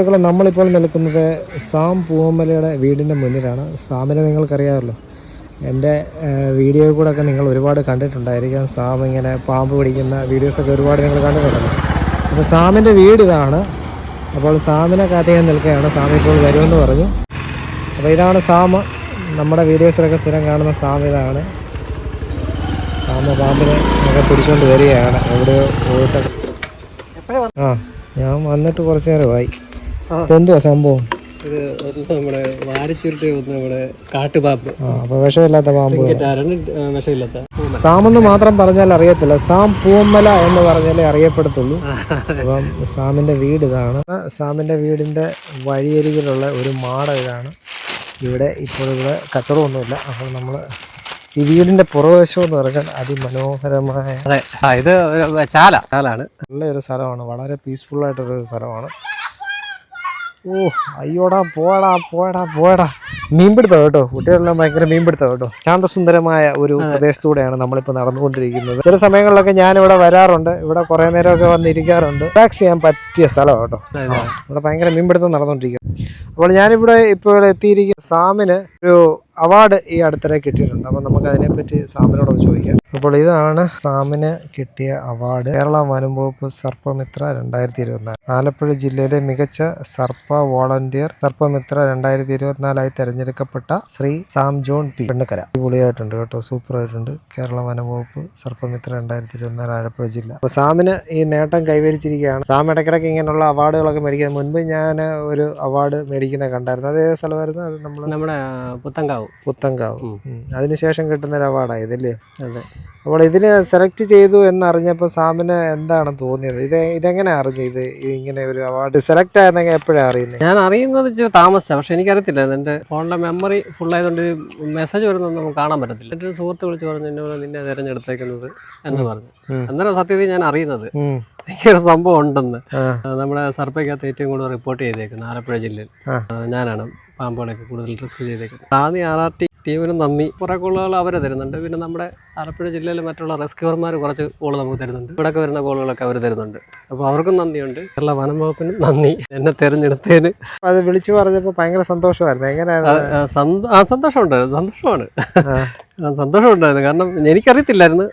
സുഹൃത്തുക്കളെ നമ്മളിപ്പോൾ നിൽക്കുന്നത് സാം പൂവമ്മലയുടെ വീടിന്റെ മുന്നിലാണ്. സാമിനെ നിങ്ങൾക്കറിയാമല്ലോ. എന്റെ വീഡിയോ കൂടെ ഒക്കെ നിങ്ങൾ ഒരുപാട് കണ്ടിട്ടുണ്ടായിരിക്കാം. സാം ഇങ്ങനെ പാമ്പ് പിടിക്കുന്ന വീഡിയോസൊക്കെ ഒരുപാട് നിങ്ങൾ കണ്ടിട്ടുണ്ടല്ലോ. അപ്പോൾ സാമിന്റെ വീട് ഇതാണ്. അപ്പോൾ സാമിനെ കാത്തിയാൻ നിൽക്കുകയാണ്. സാം ഇപ്പോൾ വരുമെന്ന് പറഞ്ഞു. അപ്പോൾ ഇതാണ് സാം. നമ്മുടെ വീഡിയോസിലൊക്കെ സ്ഥിരം കാണുന്ന സാം ഇതാണ്. സാമ പാമ്പിനെ ഒക്കെ പിടിച്ചുകൊണ്ട് വരികയാണ്. എവിടെയോ പോയിട്ട്. ആ ഞാൻ വന്നിട്ട് കുറച്ച് നേരമായി. എന്തുവാ സംഭവം? ഇത് ഒന്ന് നമ്മുടെ വാരിച്ചുരുട്ടി ഒന്ന് നമ്മുടെ കാട്ടുപാമ്പ്. ആ അപ്പോൾ വിഷമില്ലാത്ത പാമ്പ് അരണ് വിഷമില്ലാത്ത സാമെന്ന് മാത്രം പറഞ്ഞാൽ അറിയത്തില്ല. സാം പൂമല എന്ന് പറഞ്ഞാലേ അറിയപ്പെടത്തുള്ളൂ. അപ്പം സാമിന്റെ വീട് ഇതാണ്. സാമിന്റെ വീടിന്റെ വഴിയരികിലുള്ള ഒരു മാട ഇതാണ്. ഇവിടെ ഇപ്പോൾ ഇവിടെ കച്ചവടമൊന്നുമില്ല. അപ്പോൾ നമ്മൾ ഈ വീടിന്റെ പുറവശം എന്ന് പറഞ്ഞാൽ അതിമനോഹരമായ അതെ. ഇത് ചാല. ചാലാണ്. നല്ലൊരു സ്ഥലമാണ്. വളരെ പീസ്ഫുൾ ഒരു സ്ഥലമാണ്. ഓ അയ്യോടാ പോടാ പോടാ പോടാ. മീൻ മീൻപിടുത്തം കേട്ടോ. കുട്ടികളെല്ലാം ഭയങ്കര മീൻപിടുത്തം കേട്ടോ. ശാന്തസുന്ദരമായ ഒരു പ്രദേശത്തൂടെയാണ് നമ്മളിപ്പോൾ നടന്നുകൊണ്ടിരിക്കുന്നത്. ചില സമയങ്ങളിലൊക്കെ ഞാൻ ഇവിടെ വരാറുണ്ട്. ഇവിടെ കുറേ നേരമൊക്കെ വന്നിരിക്കാറുണ്ട്. റിലാക്സ് ചെയ്യാൻ പറ്റിയ സ്ഥലമാണ് കേട്ടോ. ഇവിടെ ഭയങ്കര മീൻപിടുത്തം നടന്നുകൊണ്ടിരിക്കും അപ്പോൾ ഞാനിവിടെ ഇപ്പോൾ ഇവിടെ എത്തിയിരിക്കുന്ന സാമിന് ഒരു അവാർഡ് ഈ അടുത്തിടെ കിട്ടിയിട്ടുണ്ട്. അപ്പോൾ നമുക്ക് അതിനെപ്പറ്റി സാമിനോട് ചോദിക്കാം. അപ്പോൾ ഇതാണ് സാമിന് കിട്ടിയ അവാർഡ്. കേരള വനം വകുപ്പ് സർപ്പമിത്ര രണ്ടായിരത്തി ഇരുപത്തിനാല് ആലപ്പുഴ ജില്ലയിലെ മികച്ച സർപ്പ വോളണ്ടിയർ സർപ്പമിത്ര രണ്ടായിരത്തി ഇരുപത്തിനാലായി തെരഞ്ഞെടുക്കപ്പെട്ട Shri Sam John P. Pennukkara. അടിപൊളിയായിട്ടുണ്ട് കേട്ടോ. സൂപ്പർ ആയിട്ടുണ്ട് കേരള വനം വകുപ്പ് സർപ്പമിത്ര രണ്ടായിരത്തി ഇരുപത്തിനാല് ആലപ്പുഴ ജില്ല. അപ്പോൾ സാമിന് ഈ നേട്ടം കൈവരിച്ചിരിക്കുകയാണ്. സാം ഇടയ്ക്കിടയ്ക്ക് ഇങ്ങനെയുള്ള അവാർഡുകളൊക്കെ മേടിക്കുന്നത്. മുൻപ് ഞാൻ ഒരു അവാർഡ് മേടിക്കുന്നത് കണ്ടായിരുന്നു. അതേ സ്ഥലമായിരുന്നു? അത് നമ്മൾ നമ്മുടെ പുത്തങ്കാവ് പുത്തങ്കാവ്. അതിനുശേഷം കിട്ടുന്ന ഒരു അവാർഡാണ് ഇതല്ലേ അതെ. അപ്പോൾ ഇതിന് സെലക്ട് ചെയ്തു എന്നറിഞ്ഞപ്പോൾ സാമിന് എന്താണ് തോന്നിയത്? ഇത് ഇതെങ്ങനെ അറിഞ്ഞു? ഇത് ഇങ്ങനെ ഒരു അവാർഡ് സെലക്ട് ആയെന്നൊക്കെ എപ്പോഴാണ് അറിയുന്നത്? ഞാൻ അറിയുന്നത് ഇച്ചിരി താമസിച്ചാണ് പക്ഷെ എനിക്കറിയത്തില്ല എന്റെ ഫോണിലെ മെമ്മറി ഫുൾ ആയതുകൊണ്ട് മെസ്സേജ് വരുന്നൊന്നും നമുക്ക് കാണാൻ പറ്റത്തില്ല. എന്റെ ഒരു സുഹൃത്ത് വിളിച്ച് പറഞ്ഞു എന്നോട് നിന്നെ തിരഞ്ഞെടുത്തേക്കുന്നത് എന്ന് പറഞ്ഞു. അന്നേരം സത്യത്തിൽ ഞാൻ അറിയുന്നത് എനിക്കൊരു ഇങ്ങനെ സംഭവം ഉണ്ടെന്ന്. നമ്മുടെ സർപ്പയ്ക്കകത്ത് ഏറ്റവും കൂടുതൽ റിപ്പോർട്ട് ചെയ്തേക്കുന്നത് ആലപ്പുഴ ജില്ലയിൽ. ഞാനാണ്. പാമ്പുകളൊക്കെ കൂടുതൽ റിസ്ക് ചെയ്തേക്കുന്നത്. ആദ്യം ആർ ആർ ടി ടീമിന് നന്ദി. കുറേ കോളുകൾ അവരെ തരുന്നുണ്ട്. പിന്നെ നമ്മുടെ ആലപ്പുഴ ജില്ലയിലെ മറ്റുള്ള റെസ്ക്യൂർമാർ കുറച്ച് കോൾ നമുക്ക് തരുന്നുണ്ട്. ഇവിടെയൊക്കെ വരുന്ന കോളുകളൊക്കെ അവർ തരുന്നുണ്ട്. അപ്പോൾ അവർക്കും നന്ദിയുണ്ട്. കേരള വനം വകുപ്പിനും നന്ദി. എന്നെ തിരഞ്ഞെടുത്തതിന്. അത് വിളിച്ചു പറഞ്ഞപ്പോൾ ഭയങ്കര സന്തോഷമായിരുന്നു. എങ്ങനെയായിരുന്നു? ആ, സന്തോഷമുണ്ടായിരുന്നു. സന്തോഷമാണ്. സന്തോഷമുണ്ടായിരുന്നു. കാരണം എനിക്കറിയത്തില്ലായിരുന്നു.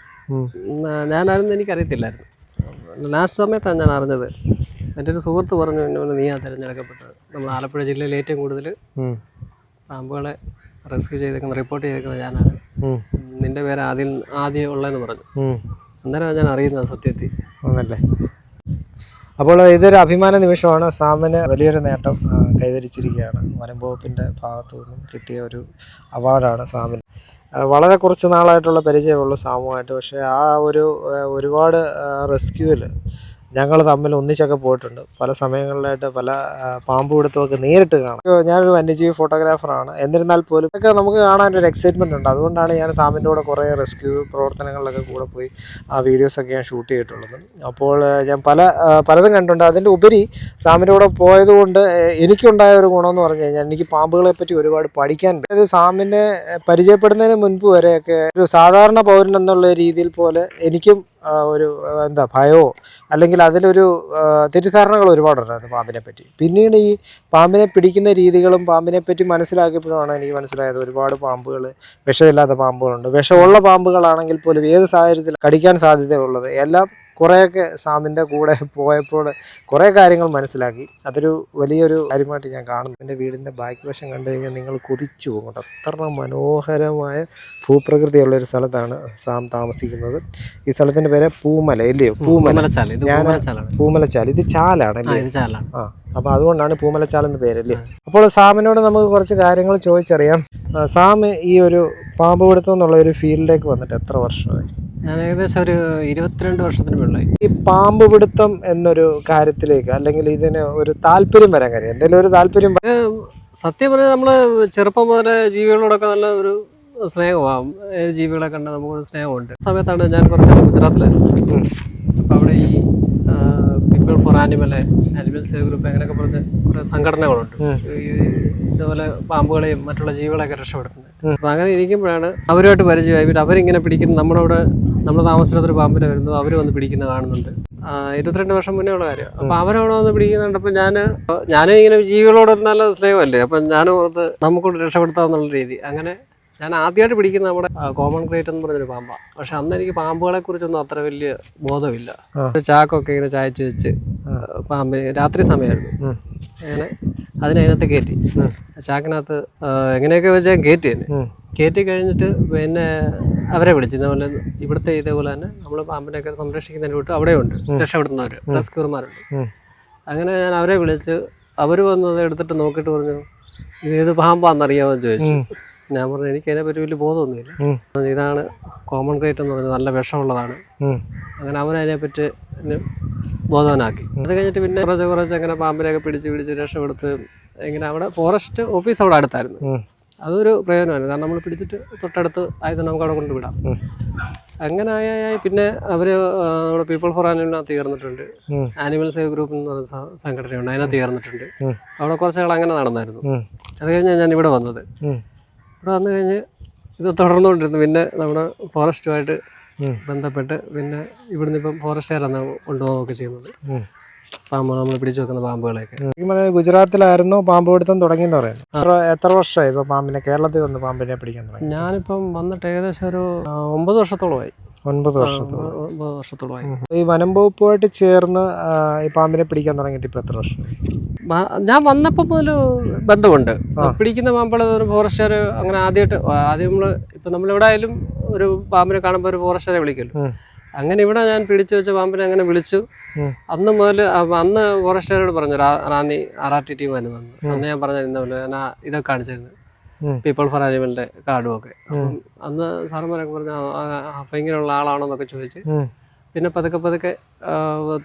ഞാനായിരുന്നു എനിക്കറിയത്തില്ലായിരുന്നു. ലാസ്റ്റ് സമയത്താണ് ഞാൻ അറിഞ്ഞത്. എന്റെ ഒരു സുഹൃത്ത് പറഞ്ഞു നീ ആ തിരഞ്ഞെടുക്കപ്പെട്ടത്. നമ്മൾ ആലപ്പുഴ ജില്ലയിൽ ഏറ്റവും കൂടുതൽ പാമ്പുകളെ റെസ്ക്യൂ ചെയ്തേക്കുന്ന റിപ്പോർട്ട് ചെയ്തേക്കുന്നത് ഞാനാണ്. നിന്റെ പേര് ആദ്യം ആദ്യം ഉള്ളതെന്ന് പറഞ്ഞു. അന്നേരം അന്നേരമാണ് ഞാൻ അറിയുന്നത് സത്യത്തിൽ. ഒന്നല്ലേ അപ്പോൾ ഇതൊരു അഭിമാന നിമിഷമാണ്. സാമിന് വലിയൊരു നേട്ടം കൈവരിച്ചിരിക്കുകയാണ്. വനം വകുപ്പിന്റെ ഭാഗത്തു നിന്നും കിട്ടിയ ഒരു അവാർഡാണ് സാമിന്. വളരെ കുറച്ച് നാളായിട്ടുള്ള പരിചയമുള്ള സാമുമായിട്ട് പക്ഷേ ആ ഒരു ഒരുപാട് റെസ്ക്യൂവിൽ ഞങ്ങൾ തമ്മിൽ ഒന്നിച്ചൊക്കെ പോയിട്ടുണ്ട്. പല സമയങ്ങളിലായിട്ട് പല പാമ്പ് പിടുത്തമൊക്കെ നേരിട്ട് കാണാം. ഞാനൊരു വന്യജീവി ഫോട്ടോഗ്രാഫറാണ്. എന്നിരുന്നാൽ പോലും ഇതൊക്കെ നമുക്ക് കാണാൻ ഒരു എക്സൈറ്റ്മെന്റ് ഉണ്ട്. അതുകൊണ്ടാണ് ഞാൻ സാമിന്റെ കൂടെ കുറേ റെസ്ക്യൂ പ്രവർത്തനങ്ങളിലൊക്കെ കൂടെ പോയി ആ വീഡിയോസൊക്കെ ഞാൻ ഷൂട്ട് ചെയ്തിട്ടുള്ളത്. അപ്പോൾ ഞാൻ പല പലതും കണ്ടിട്ടുണ്ട്. അതിന്റെ ഉപരി സാമിന്റെ കൂടെ പോയതുകൊണ്ട് എനിക്കുണ്ടായ ഒരു ഗുണമെന്ന് പറഞ്ഞു കഴിഞ്ഞാൽ എനിക്ക് പാമ്പുകളെ പറ്റി ഒരുപാട് പഠിക്കാൻ. അതായത് സാമിനെ പരിചയപ്പെടുന്നതിന് മുൻപ് വരെയൊക്കെ ഒരു സാധാരണ പൗരൻ എന്നുള്ള രീതിയിൽ പോലെ എനിക്കും ഒരു എന്താ ഭയമോ അല്ലെങ്കിൽ അതിലൊരു തെറ്റിദ്ധാരണകൾ ഒരുപാടുണ്ടായിരുന്നു പാമ്പിനെ പറ്റി പിന്നീട് ഈ പാമ്പിനെ പിടിക്കുന്ന രീതികളും പാമ്പിനെ പറ്റി മനസ്സിലാക്കിയപ്പോഴാണ് എനിക്ക് മനസ്സിലായത് ഒരുപാട് പാമ്പുകൾ വിഷമില്ലാത്ത പാമ്പുകളുണ്ട്. വിഷമുള്ള പാമ്പുകളാണെങ്കിൽ പോലും ഏത് സാഹചര്യത്തിൽ കടിക്കാൻ സാധ്യതയുള്ളത്. എല്ലാം കുറേയൊക്കെ സാമിന്റെ കൂടെ പോയപ്പോൾ കുറേ കാര്യങ്ങൾ മനസ്സിലാക്കി. അതൊരു വലിയൊരു കാര്യമായിട്ട് ഞാൻ കാണുന്നു. എന്റെ വീടിന്റെ ബാക്ക് വശം കണ്ടു കഴിഞ്ഞാൽ നിങ്ങൾ കൊതിച്ചു പോകും അത്ര മനോഹരമായ ഭൂപ്രകൃതിയുള്ള ഒരു സ്ഥലത്താണ് സാം താമസിക്കുന്നത്. ഈ സ്ഥലത്തിന്റെ പേര് പൂമല ഇല്ലയോ പൂമല. ഞാൻ- പൂമലച്ചാൽ ഇത് ചാലാണ് അല്ലേ? ആ അപ്പോൾ അതുകൊണ്ടാണ് പൂമലച്ചാൽ എന്ന് പേരല്ലേ അപ്പോൾ സാമിനോട് നമുക്ക് കുറച്ച് കാര്യങ്ങൾ ചോദിച്ചറിയാം. സാം ഈ ഒരു പാമ്പ് പിടുത്തം എന്നുള്ള ഒരു ഫീൽഡിലേക്ക് വന്നിട്ട് എത്ര വർഷമായി? ഞാൻ ഏകദേശം ഒരു ഇരുപത്തിരണ്ട് വർഷത്തിന് മുകളിലായി. ഈ പാമ്പ് പിടുത്തം എന്നൊരു കാര്യത്തിലേക്ക് അല്ലെങ്കിൽ ഇതിന് ഒരു താല്പര്യം വരാൻ കാര്യം എന്തെങ്കിലും ഒരു താല്പര്യം വ- സത്യം പറഞ്ഞാൽ നമ്മൾ ചെറുപ്പം മുതലേ ജീവികളോടൊക്കെ നല്ല ഒരു സ്നേഹമാണ് ഏത് ജീവികളെ കണ്ട നമുക്കൊരു സ്നേഹമുണ്ട്. ആ സമയത്താണ് ഞാൻ കുറച്ച് നാൾ ഗുജറാത്തിലായിരുന്നു ഉം. അപ്പോൾ അവിടെ ഈ പീപ്പിൾ ഫോർ ആനിമലെ ആനിമൽ സേവ് ഗ്രൂപ്പ് അങ്ങനെയൊക്കെ പറഞ്ഞ കുറേ സംഘടനകളുണ്ട്. ഉം. ഈ ഇതുപോലെ പാമ്പുകളെയും മറ്റുള്ള ജീവികളെയൊക്കെ രക്ഷപ്പെടുത്തുന്നത്. അപ്പം അങ്ങനെ ഇരിക്കുമ്പോഴാണ് അവരുമായിട്ട് പരിചയമായി. പിന്നെ അവരിങ്ങനെ പിടിക്കുന്ന നമ്മളോട് നമ്മൾ താമസിച്ചിടത്തൊരു പാമ്പിനെ വരുന്നു അവർ വന്ന് പിടിക്കുന്ന കാണുന്നുണ്ട്. ഇരുപത്തിരണ്ട് വർഷം മുന്നേ ഉള്ള കാര്യം. അപ്പൊ അവരവിടെ വന്ന് അപ്പൊ ഞാൻ ഞാനും ഇങ്ങനെ ജീവികളോട് നല്ല സ്നേഹമല്ലേ? അപ്പം ഞാൻ ഓർത്ത് നമുക്കോട് രക്ഷപ്പെടുത്താമെന്നുള്ള രീതി. അങ്ങനെ ഞാൻ ആദ്യമായിട്ട് പിടിക്കുന്ന നമ്മുടെ കോമൺ ക്രേറ്റ് എന്ന് പറഞ്ഞൊരു പാമ്പാ. പക്ഷെ അന്ന് എനിക്ക് പാമ്പുകളെ കുറിച്ചൊന്നും അത്ര വലിയ ബോധമില്ല. ചാക്കൊക്കെ ഇങ്ങനെ ചായച്ച് വെച്ച് പാമ്പിന് രാത്രി സമയമായിരുന്നു. അങ്ങനെ അതിനകത്ത് കയറ്റി. ചാക്കിനകത്ത് എങ്ങനെയൊക്കെ വെച്ചാൽ കയറ്റി തന്നെ. കയറ്റി കഴിഞ്ഞിട്ട് പിന്നെ അവരെ വിളിച്ചു. ഇതേപോലെ ഇവിടുത്തെ ഇതേപോലെ തന്നെ നമ്മൾ പാമ്പിനെയൊക്കെ സംരക്ഷിക്കുന്നതിന് വിട്ട് അവിടെയുണ്ട്. രക്ഷപ്പെടുന്നവർ റെസ്ക്യൂർമാരുണ്ട്. അങ്ങനെ ഞാൻ അവരെ വിളിച്ച് അവർ വന്നത് എടുത്തിട്ട് നോക്കിയിട്ട് പറഞ്ഞു ഇത് ഏത് പാമ്പാണെന്നറിയാമെന്ന് ചോദിച്ചു. ഞാൻ പറഞ്ഞു എനിക്ക് അതിനെപ്പറ്റി വലിയ ബോധമൊന്നുമില്ല. ഇതാണ് കോമൺ ക്രേറ്റ് എന്ന് പറയുന്നത്. നല്ല വിഷമുള്ളതാണ്. അങ്ങനെ അവൻ അതിനെപ്പറ്റി ബോധവനാക്കി. ബോധവാനാക്കി അത് കഴിഞ്ഞിട്ട് പിന്നെ കുറച്ച് കുറച്ച് അങ്ങനെ പാമ്പിനെയൊക്കെ പിടിച്ച് പിടിച്ച് രക്ഷപ്പെടുത്ത് ഇങ്ങനെ അവിടെ ഫോറസ്റ്റ് ഓഫീസ് അവിടെ അടുത്തായിരുന്നു. അതൊരു പ്രയോജനമായിരുന്നു. കാരണം നമ്മൾ പിടിച്ചിട്ട് തൊട്ടടുത്ത് ആയത് നമുക്ക് അവിടെ കൊണ്ടുവിടാം വിടാം. അങ്ങനെ ആയി പിന്നെ അവർ നമ്മുടെ പീപ്പിൾ ഫോർ ആനിമലിനകത്ത് ചേർന്നിട്ടുണ്ട് ഉം. ആനിമൽ സേവ് ഗ്രൂപ്പ് എന്ന് പറയുന്ന സംഘടനയുണ്ട്. അതിനകത്ത് തീർന്നിട്ടുണ്ട്. അവിടെ കുറച്ച് അങ്ങനെ നടന്നായിരുന്നു. അത് കഴിഞ്ഞാൽ ഞാൻ ഇവിടെ വന്നത്. ഇവിടെ വന്നു കഴിഞ്ഞ് ഇത് തുടർന്നുകൊണ്ടിരുന്നു. പിന്നെ നമ്മുടെ ഫോറസ്റ്റുമായിട്ട് ബന്ധപ്പെട്ട് പിന്നെ ഇവിടുന്ന് ഇപ്പം ഫോറസ്റ്റുകാരാണ് കൊണ്ടുപോകുകയൊക്കെ ചെയ്യുന്നത്. പാമ്പ് നമ്മൾ പിടിച്ചു വെക്കുന്ന പറഞ്ഞാൽ ഗുജറാത്തിലായിരുന്നു പാമ്പ് പിടുത്തം തുടങ്ങിയെന്ന് പറയുന്നത്. എത്ര വർഷമായി ഇപ്പൊ പാമ്പിനെ കേരളത്തിൽ വന്ന് പാമ്പിനെ പിടിക്കാൻ തുടങ്ങി? ഞാനിപ്പം വന്നിട്ട് ഏകദേശം ഒരു ഒമ്പത് വർഷത്തോളമായി. ഒൻപത് വർഷത്തോളം വർഷത്തോളമായി. ഈ വനം വകുപ്പുമായിട്ട് ചേർന്ന് ഈ പാമ്പിനെ പിടിക്കാൻ തുടങ്ങിയിട്ട് ഇപ്പൊ എത്ര വർഷം ഞാൻ വന്നപ്പോൾ മുതൽ ബന്ധമുണ്ട്. പിടിക്കുന്ന പാമ്പുകൾ ഫോറസ്റ്റർ അങ്ങനെ ആദ്യമായിട്ട് ആദ്യം നമ്മൾ ഇപ്പം നമ്മളിവിടെ ആയാലും ഒരു പാമ്പിനെ കാണുമ്പോൾ ഒരു ഫോറസ്റ്ററെ വിളിക്കുമല്ലോ അങ്ങനെ ഇവിടെ ഞാൻ പിടിച്ചു വെച്ച പാമ്പിനെ അങ്ങനെ വിളിച്ചു. അന്ന് മുതൽ അന്ന് ഫോറസ്റ്റുകാരോട് പറഞ്ഞു Ranni R R T team വന്നു അന്ന് ഞാൻ പറഞ്ഞു ഞാൻ ഇതൊക്കെ കാണിച്ചിരുന്നു. പീപ്പിൾ ഫോർ അനിമലിന്റെ കാർഡും ഒക്കെ അന്ന് സാറന്മാരൊക്കെ പറഞ്ഞു "ആ, ആ, അപ്പം ഇങ്ങനെയുള്ള ആളാണോന്നൊക്കെ ചോദിച്ച് പിന്നെ പതുക്കെ പതുക്കെ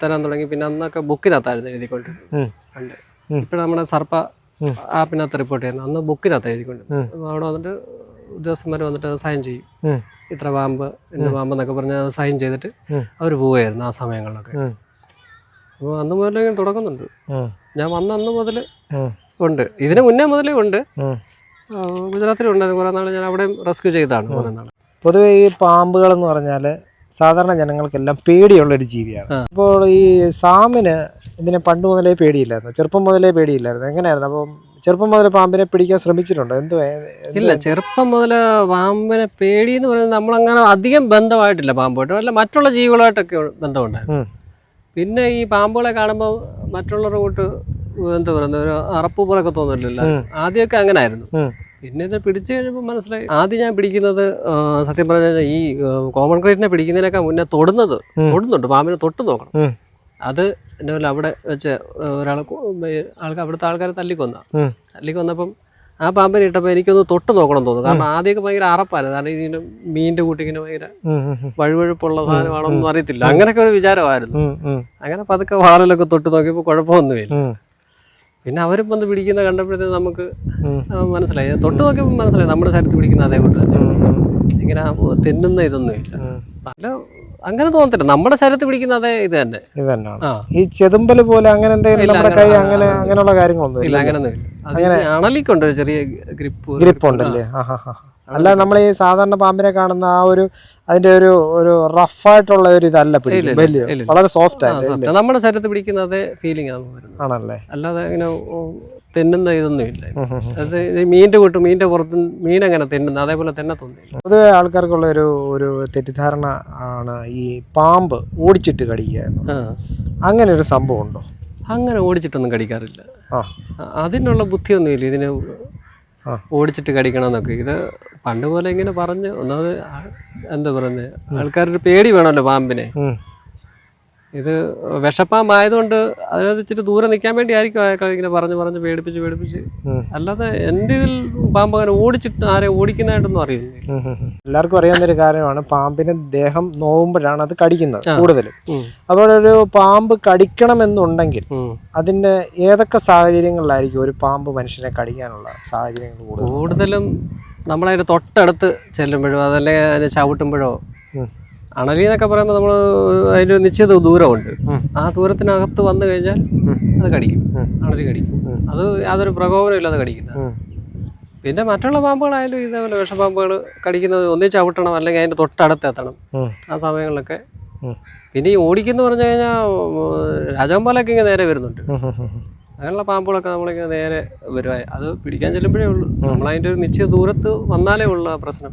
തരാൻ തുടങ്ങി. പിന്നെ അന്നൊക്കെ ബുക്കിനകത്തായിരുന്നു എഴുതിക്കൊണ്ട്. ഉണ്ട് ഇപ്പോഴും നമ്മുടെ സർപ്പ. ആപ്പിനകത്ത് റിപ്പോർട്ട് ചെയ്യുന്നത്. അന്ന് ബുക്കിനകത്ത് എഴുതിക്കൊണ്ട് അവിടെ വന്നിട്ട് ഉദ്യോഗസ്ഥന്മാർ വന്നിട്ട് സൈൻ ചെയ്യും. ഇത്ര പാമ്പ് ഇന്ന പാമ്പ് എന്നൊക്കെ പറഞ്ഞ് സൈൻ ചെയ്തിട്ട്. അവർ പോവുമായിരുന്നു ആ സമയങ്ങളിലൊക്കെ. അപ്പൊ അപ്പോൾ അന്ന് മുതലേ തുടങ്ങുന്നുണ്ട്. ഞാൻ വന്ന അന്ന് മുതൽ ഉണ്ട്. ഇതിന് മുന്നേ മുതലേ ഉണ്ട്. ഗുജറാത്തിലുണ്ടായിരുന്നു കുറേ നാൾ ഞാൻ അവിടെയും റെസ്ക്യൂ ചെയ്തതാണ് കുറേ നാൾ പൊതുവെ ഈ പാമ്പുകൾ എന്ന് പറഞ്ഞാൽ സാധാരണ ജനങ്ങൾക്കെല്ലാം പേടിയുള്ളൊരു ജീവിയാണ്. ആ. അപ്പോൾ ഈ സാമിന് ഇതിനെ പണ്ട് മുതലേ പേടിയില്ലായിരുന്നു. ചെറുപ്പം മുതലേ പേടിയില്ലായിരുന്നു. എങ്ങനെയായിരുന്നു? അപ്പം ചെറുപ്പം മുതൽ പാമ്പിനെ പിടിക്കാൻ ശ്രമിച്ചിട്ടുണ്ടോ? എന്തോ ഇല്ല ചെറുപ്പം മുതൽ പാമ്പിനെ പേടി എന്ന് പറയുന്നത് നമ്മളങ്ങനെ അധികം ബന്ധമായിട്ടില്ല പാമ്പുമായിട്ട്. അല്ല മറ്റുള്ള ജീവികളായിട്ടൊക്കെ ബന്ധമുണ്ടായിരുന്നു. പിന്നെ ഈ പാമ്പുകളെ കാണുമ്പോൾ മറ്റുള്ളവരുടെ കൂട്ട് എന്താ പറയുന്നത് ഒരു അറപ്പ് പോലൊക്കെ തോന്നില്ല. ആദ്യമൊക്കെ അങ്ങനെ ആയിരുന്നു. പിന്നെ ഇത് പിടിച്ചു കഴിയുമ്പോൾ മനസ്സിലായി ആദ്യം ഞാൻ പിടിക്കുന്നത് സത്യം പറഞ്ഞാൽ ഈ കോമൺ ക്രീറ്റിനെ പിടിക്കുന്നതിനൊക്കെ മുന്നേ തൊടുന്നത്. തൊടുന്നുണ്ട് പാമ്പിനെ തൊട്ട് നോക്കണം. അത് എന്റെ പോലെ അവിടെ വെച്ച് ഒരാൾ ആൾക്ക് അവിടുത്തെ ആൾക്കാരെ തല്ലിക്കൊന്ന. തല്ലിക്കൊന്നപ്പം ആ പാമ്പിനെ ഇട്ടപ്പോൾ എനിക്കൊന്ന് തൊട്ട് നോക്കണം തോന്നുന്നു കാരണം ആദ്യമൊക്കെ ഭയങ്കര അറപ്പായിരുന്നു കാരണം ഇതിന് മീനിന്റെ കൂട്ടി ഇങ്ങനെ ഭയങ്കര വഴുവഴുപ്പുള്ള സാധനമാണോ സാധനമാണെന്നൊന്നും അറിയത്തില്ല അങ്ങനെയൊക്കെ ഒരു വിചാരമായിരുന്നു. അങ്ങനെ പതുക്കെ വാറിലൊക്കെ തൊട്ട് നോക്കിയപ്പോൾ കുഴപ്പമൊന്നുമില്ല. പിന്നെ അവരും വന്ന് പിടിക്കുന്ന കണ്ടപ്പോഴത്തേ നമുക്ക് മനസ്സിലായി. തൊട്ട് നോക്കിയപ്പോൾ മനസ്സിലായി. നമ്മുടെ ശരീരത്തിൽ പിടിക്കുന്ന അതേ തന്നെ. ഉം. ഇങ്ങനെ തിന്നുന്ന ഇതൊന്നും ഇല്ല. പല അങ്ങനെ തോന്നത്തില്ല. നമ്മുടെ ശരീരത്തിൽ പിടിക്കുന്ന അതേ ഇത് തന്നെ. ഇത് തന്നെയാണ്. ഈ ചെതുമ്പൽ പോലെ അങ്ങനെ എന്തെങ്കിലും നമ്മുടെ കൈ അങ്ങനെ- അങ്ങനെ അങ്ങനെയുള്ള കാര്യങ്ങളൊന്നും ഇല്ല അങ്ങനെ അങ്ങനെ അണലിക്കുണ്ട് ചെറിയ ഗ്രിപ്പ്. ഗ്രിപ്പ് ഉണ്ടല്ലേ അല്ല നമ്മൾ ഈ സാധാരണ പാമ്പിനെ കാണുന്ന ആ ഒരു അതിന്റെ ഒരു ഒരു റഫ് ആയിട്ടുള്ള ഒരു ഇതല്ല വലിയ വളരെ സോഫ്റ്റ് ആയിട്ട് നമ്മുടെ ശരീരത്തിൽ പിടിക്കുന്നത് ഫീലിംഗ് ആണല്ലേ? അല്ലാതെ ഇങ്ങനെ തെന്നുന്ന തിന്നുന്ന ഇതൊന്നും ഇല്ല. അത് മീനിന്റെ കൂട്ട് മീനിന്റെ പുറത്ത് മീൻ അങ്ങനെ തെന്നുന്ന അതേപോലെ തന്നെ തോന്നില്ല പൊതുവെ ആൾക്കാർക്കുള്ള ഒരു ഒരു തെറ്റിദ്ധാരണ ആണ് ഈ പാമ്പ് ഓടിച്ചിട്ട് കടിക്കുക. അങ്ങനെ ഒരു സംഭവം ഉണ്ടോ? അങ്ങനെ ഓടിച്ചിട്ടൊന്നും കടിക്കാറില്ല. അതിനുള്ള ബുദ്ധിയൊന്നുമില്ല. ഇതിനെ ആ. കടിക്കണം കടിക്കണമെന്നൊക്കെ ഇത് പണ്ട് പോലെ ഇങ്ങനെ പറഞ്ഞ് ഒന്നാമത് എന്താ പറയുന്നത് ആൾക്കാരൊരു പേടി വേണമല്ലോ പാമ്പിനെ. ഇത് വിഷപ്പാമ്പായതുകൊണ്ട് അതിനകത്ത് ഇച്ചിരി ദൂരെ നിൽക്കാൻ വേണ്ടി ആയിരിക്കും അയാൾ ഇങ്ങനെ പറഞ്ഞ് പറഞ്ഞ് പേടിപ്പിച്ച് പേടിപ്പിച്ച്. അല്ലാതെ എന്റെ ഇതിൽ പാമ്പ് അങ്ങനെ ഓടിച്ചിട്ട് ആരെ ഓടിക്കുന്നതായിട്ടൊന്നും ഉം. എല്ലാവർക്കും അറിയാവുന്ന ഒരു കാര്യമാണ് പാമ്പിന് ദേഹം നോവുമ്പോഴാണ് അത് കടിക്കുന്നത് കൂടുതൽ. കൂടുതലും അപ്പോൾ ഒരു പാമ്പ് കടിക്കണമെന്നുണ്ടെങ്കിൽ അതിന്റെ അതിന്റെ ഏതൊക്കെ സാഹചര്യങ്ങളിലായിരിക്കും ഒരു പാമ്പ് മനുഷ്യനെ കടിക്കാനുള്ള സാഹചര്യങ്ങൾ കൂടുതലും നമ്മളതിന്റെ തൊട്ടടുത്ത് ചെല്ലുമ്പോഴോ അതല്ലെങ്കിൽ അതിനെ ചവിട്ടുമ്പോഴോ. അണലി എന്നൊക്കെ പറയുമ്പോൾ നമ്മൾ അതിന്റെ നിശ്ചിത ദൂരമുണ്ട്. ആ ദൂരത്തിനകത്ത് വന്നു കഴിഞ്ഞാൽ അത് കടിക്കും. അണലി കടിക്കും. അത് യാതൊരു പ്രകോപനം ഇല്ലാതെ കടിക്കുന്നത് പിന്നെ മറ്റുള്ള പാമ്പുകളായാലും ഇതേപോലെ വിഷപ്പാമ്പുകൾ കടിക്കുന്നത് ഒന്നേ ചവിട്ടണം അല്ലെങ്കിൽ അതിന്റെ തൊട്ടടുത്ത് എത്തണം. ആ സമയങ്ങളിലൊക്കെ. പിന്നെ ഈ ഓടിക്കുന്ന പറഞ്ഞു കഴിഞ്ഞാൽ രാജാമ്പാലൊക്കെ ഇങ്ങനെ നേരെ വരുന്നുണ്ട്. അങ്ങനെയുള്ള പാമ്പുകളൊക്കെ നമ്മളിങ്ങനെ നേരെ വരുവായി അത് പിടിക്കാൻ ചെല്ലുമ്പോഴേ ഉള്ളൂ. നമ്മളതിന്റെ ഒരു നിശ്ചിത ദൂരത്ത് വന്നാലേ ഉള്ളൂ ആ പ്രശ്നം.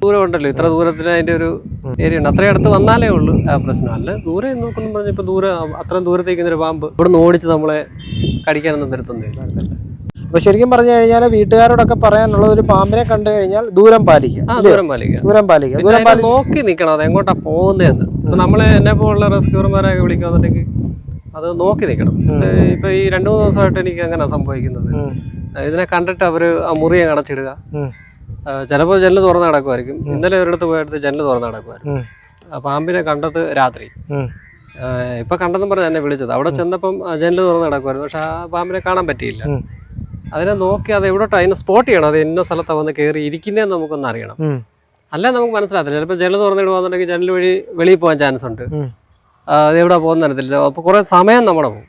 ദൂരം ഉണ്ടല്ലോ ഇത്ര ദൂരത്തിന് അതിന്റെ ഒരു ഏരിയ ഉണ്ട്. അത്രയും അടുത്ത് വന്നാലേ ഉള്ളൂ ആ പ്രശ്നം. അല്ല ദൂരെ നോക്കുന്നു പറഞ്ഞാൽ ഇപ്പോൾ ദൂരെ അത്രയും ദൂരത്തേക്ക് ഒരു പാമ്പ് ഇവിടെ നിന്ന് ഓടിച്ച് നമ്മളെ കടിക്കാനൊന്നും വരുത്തുന്നില്ല അപ്പോൾ അപ്പൊ ശരിക്കും പറഞ്ഞു കഴിഞ്ഞാൽ വീട്ടുകാരോടൊക്കെ പറയാനുള്ളത് ഒരു പാമ്പിനെ കണ്ടു കഴിഞ്ഞാൽ ദൂരം പാലിക്കുക ദൂരം പാലിക്കുക. ദൂരം പാലിക്കുക. ദൂരം നോക്കി നിൽക്കണം അത് എങ്ങോട്ടാ പോകുന്നതെന്ന്. ഇപ്പൊ നമ്മളെ എന്നെ പോലുള്ള റെസ്ക്യൂർമാരൊക്കെ വിളിക്കുകയാണെന്നുണ്ടെങ്കിൽ അത് നോക്കി നിൽക്കണം. ഇപ്പൊ ഈ രണ്ടു മൂന്ന് ദിവസമായിട്ട് എനിക്ക് അങ്ങനെ സംഭവിക്കുന്നത്. ഇതിനെ കണ്ടിട്ട് അവർ ആ മുറിയെ അടച്ചിടുക. ചിലപ്പോൾ ജനൽ തുറന്ന് നടക്കുമായിരിക്കും. ഇന്നലെ ഒരിടത്ത് പോയടുത്ത് ജനൽ തുറന്ന് നടക്കുമായിരുന്നു. ആ പാമ്പിനെ കണ്ടത് രാത്രി. ഇപ്പൊ കണ്ടെന്നും പറഞ്ഞ് എന്നെ വിളിച്ചത്. അവിടെ ചെന്നപ്പം ജനൽ തുറന്ന് നടക്കുമായിരുന്നു. പക്ഷെ ആ പാമ്പിനെ കാണാൻ പറ്റിയില്ല. അതിനെ നോക്കി അത് എവിടോട്ട്? അതിനെ സ്പോട്ട് ചെയ്യണം. അത് ഇന്ന സ്ഥലത്താണ് വന്ന് കയറി ഇരിക്കുന്നതെന്ന് നമുക്കൊന്ന് അറിയണം. അല്ല നമുക്ക് മനസ്സിലാകത്തില്ല. ചിലപ്പോൾ ജനൽ തുറന്നിടുവാന്നുണ്ടെങ്കിൽ ജനൽ വഴി വെളിയിൽ പോകാൻ ചാൻസ് ഉണ്ട്. എവിടെ പോകുന്ന തരത്തില്ല അപ്പോൾ കുറേ സമയം നമ്മുടെ പോകും.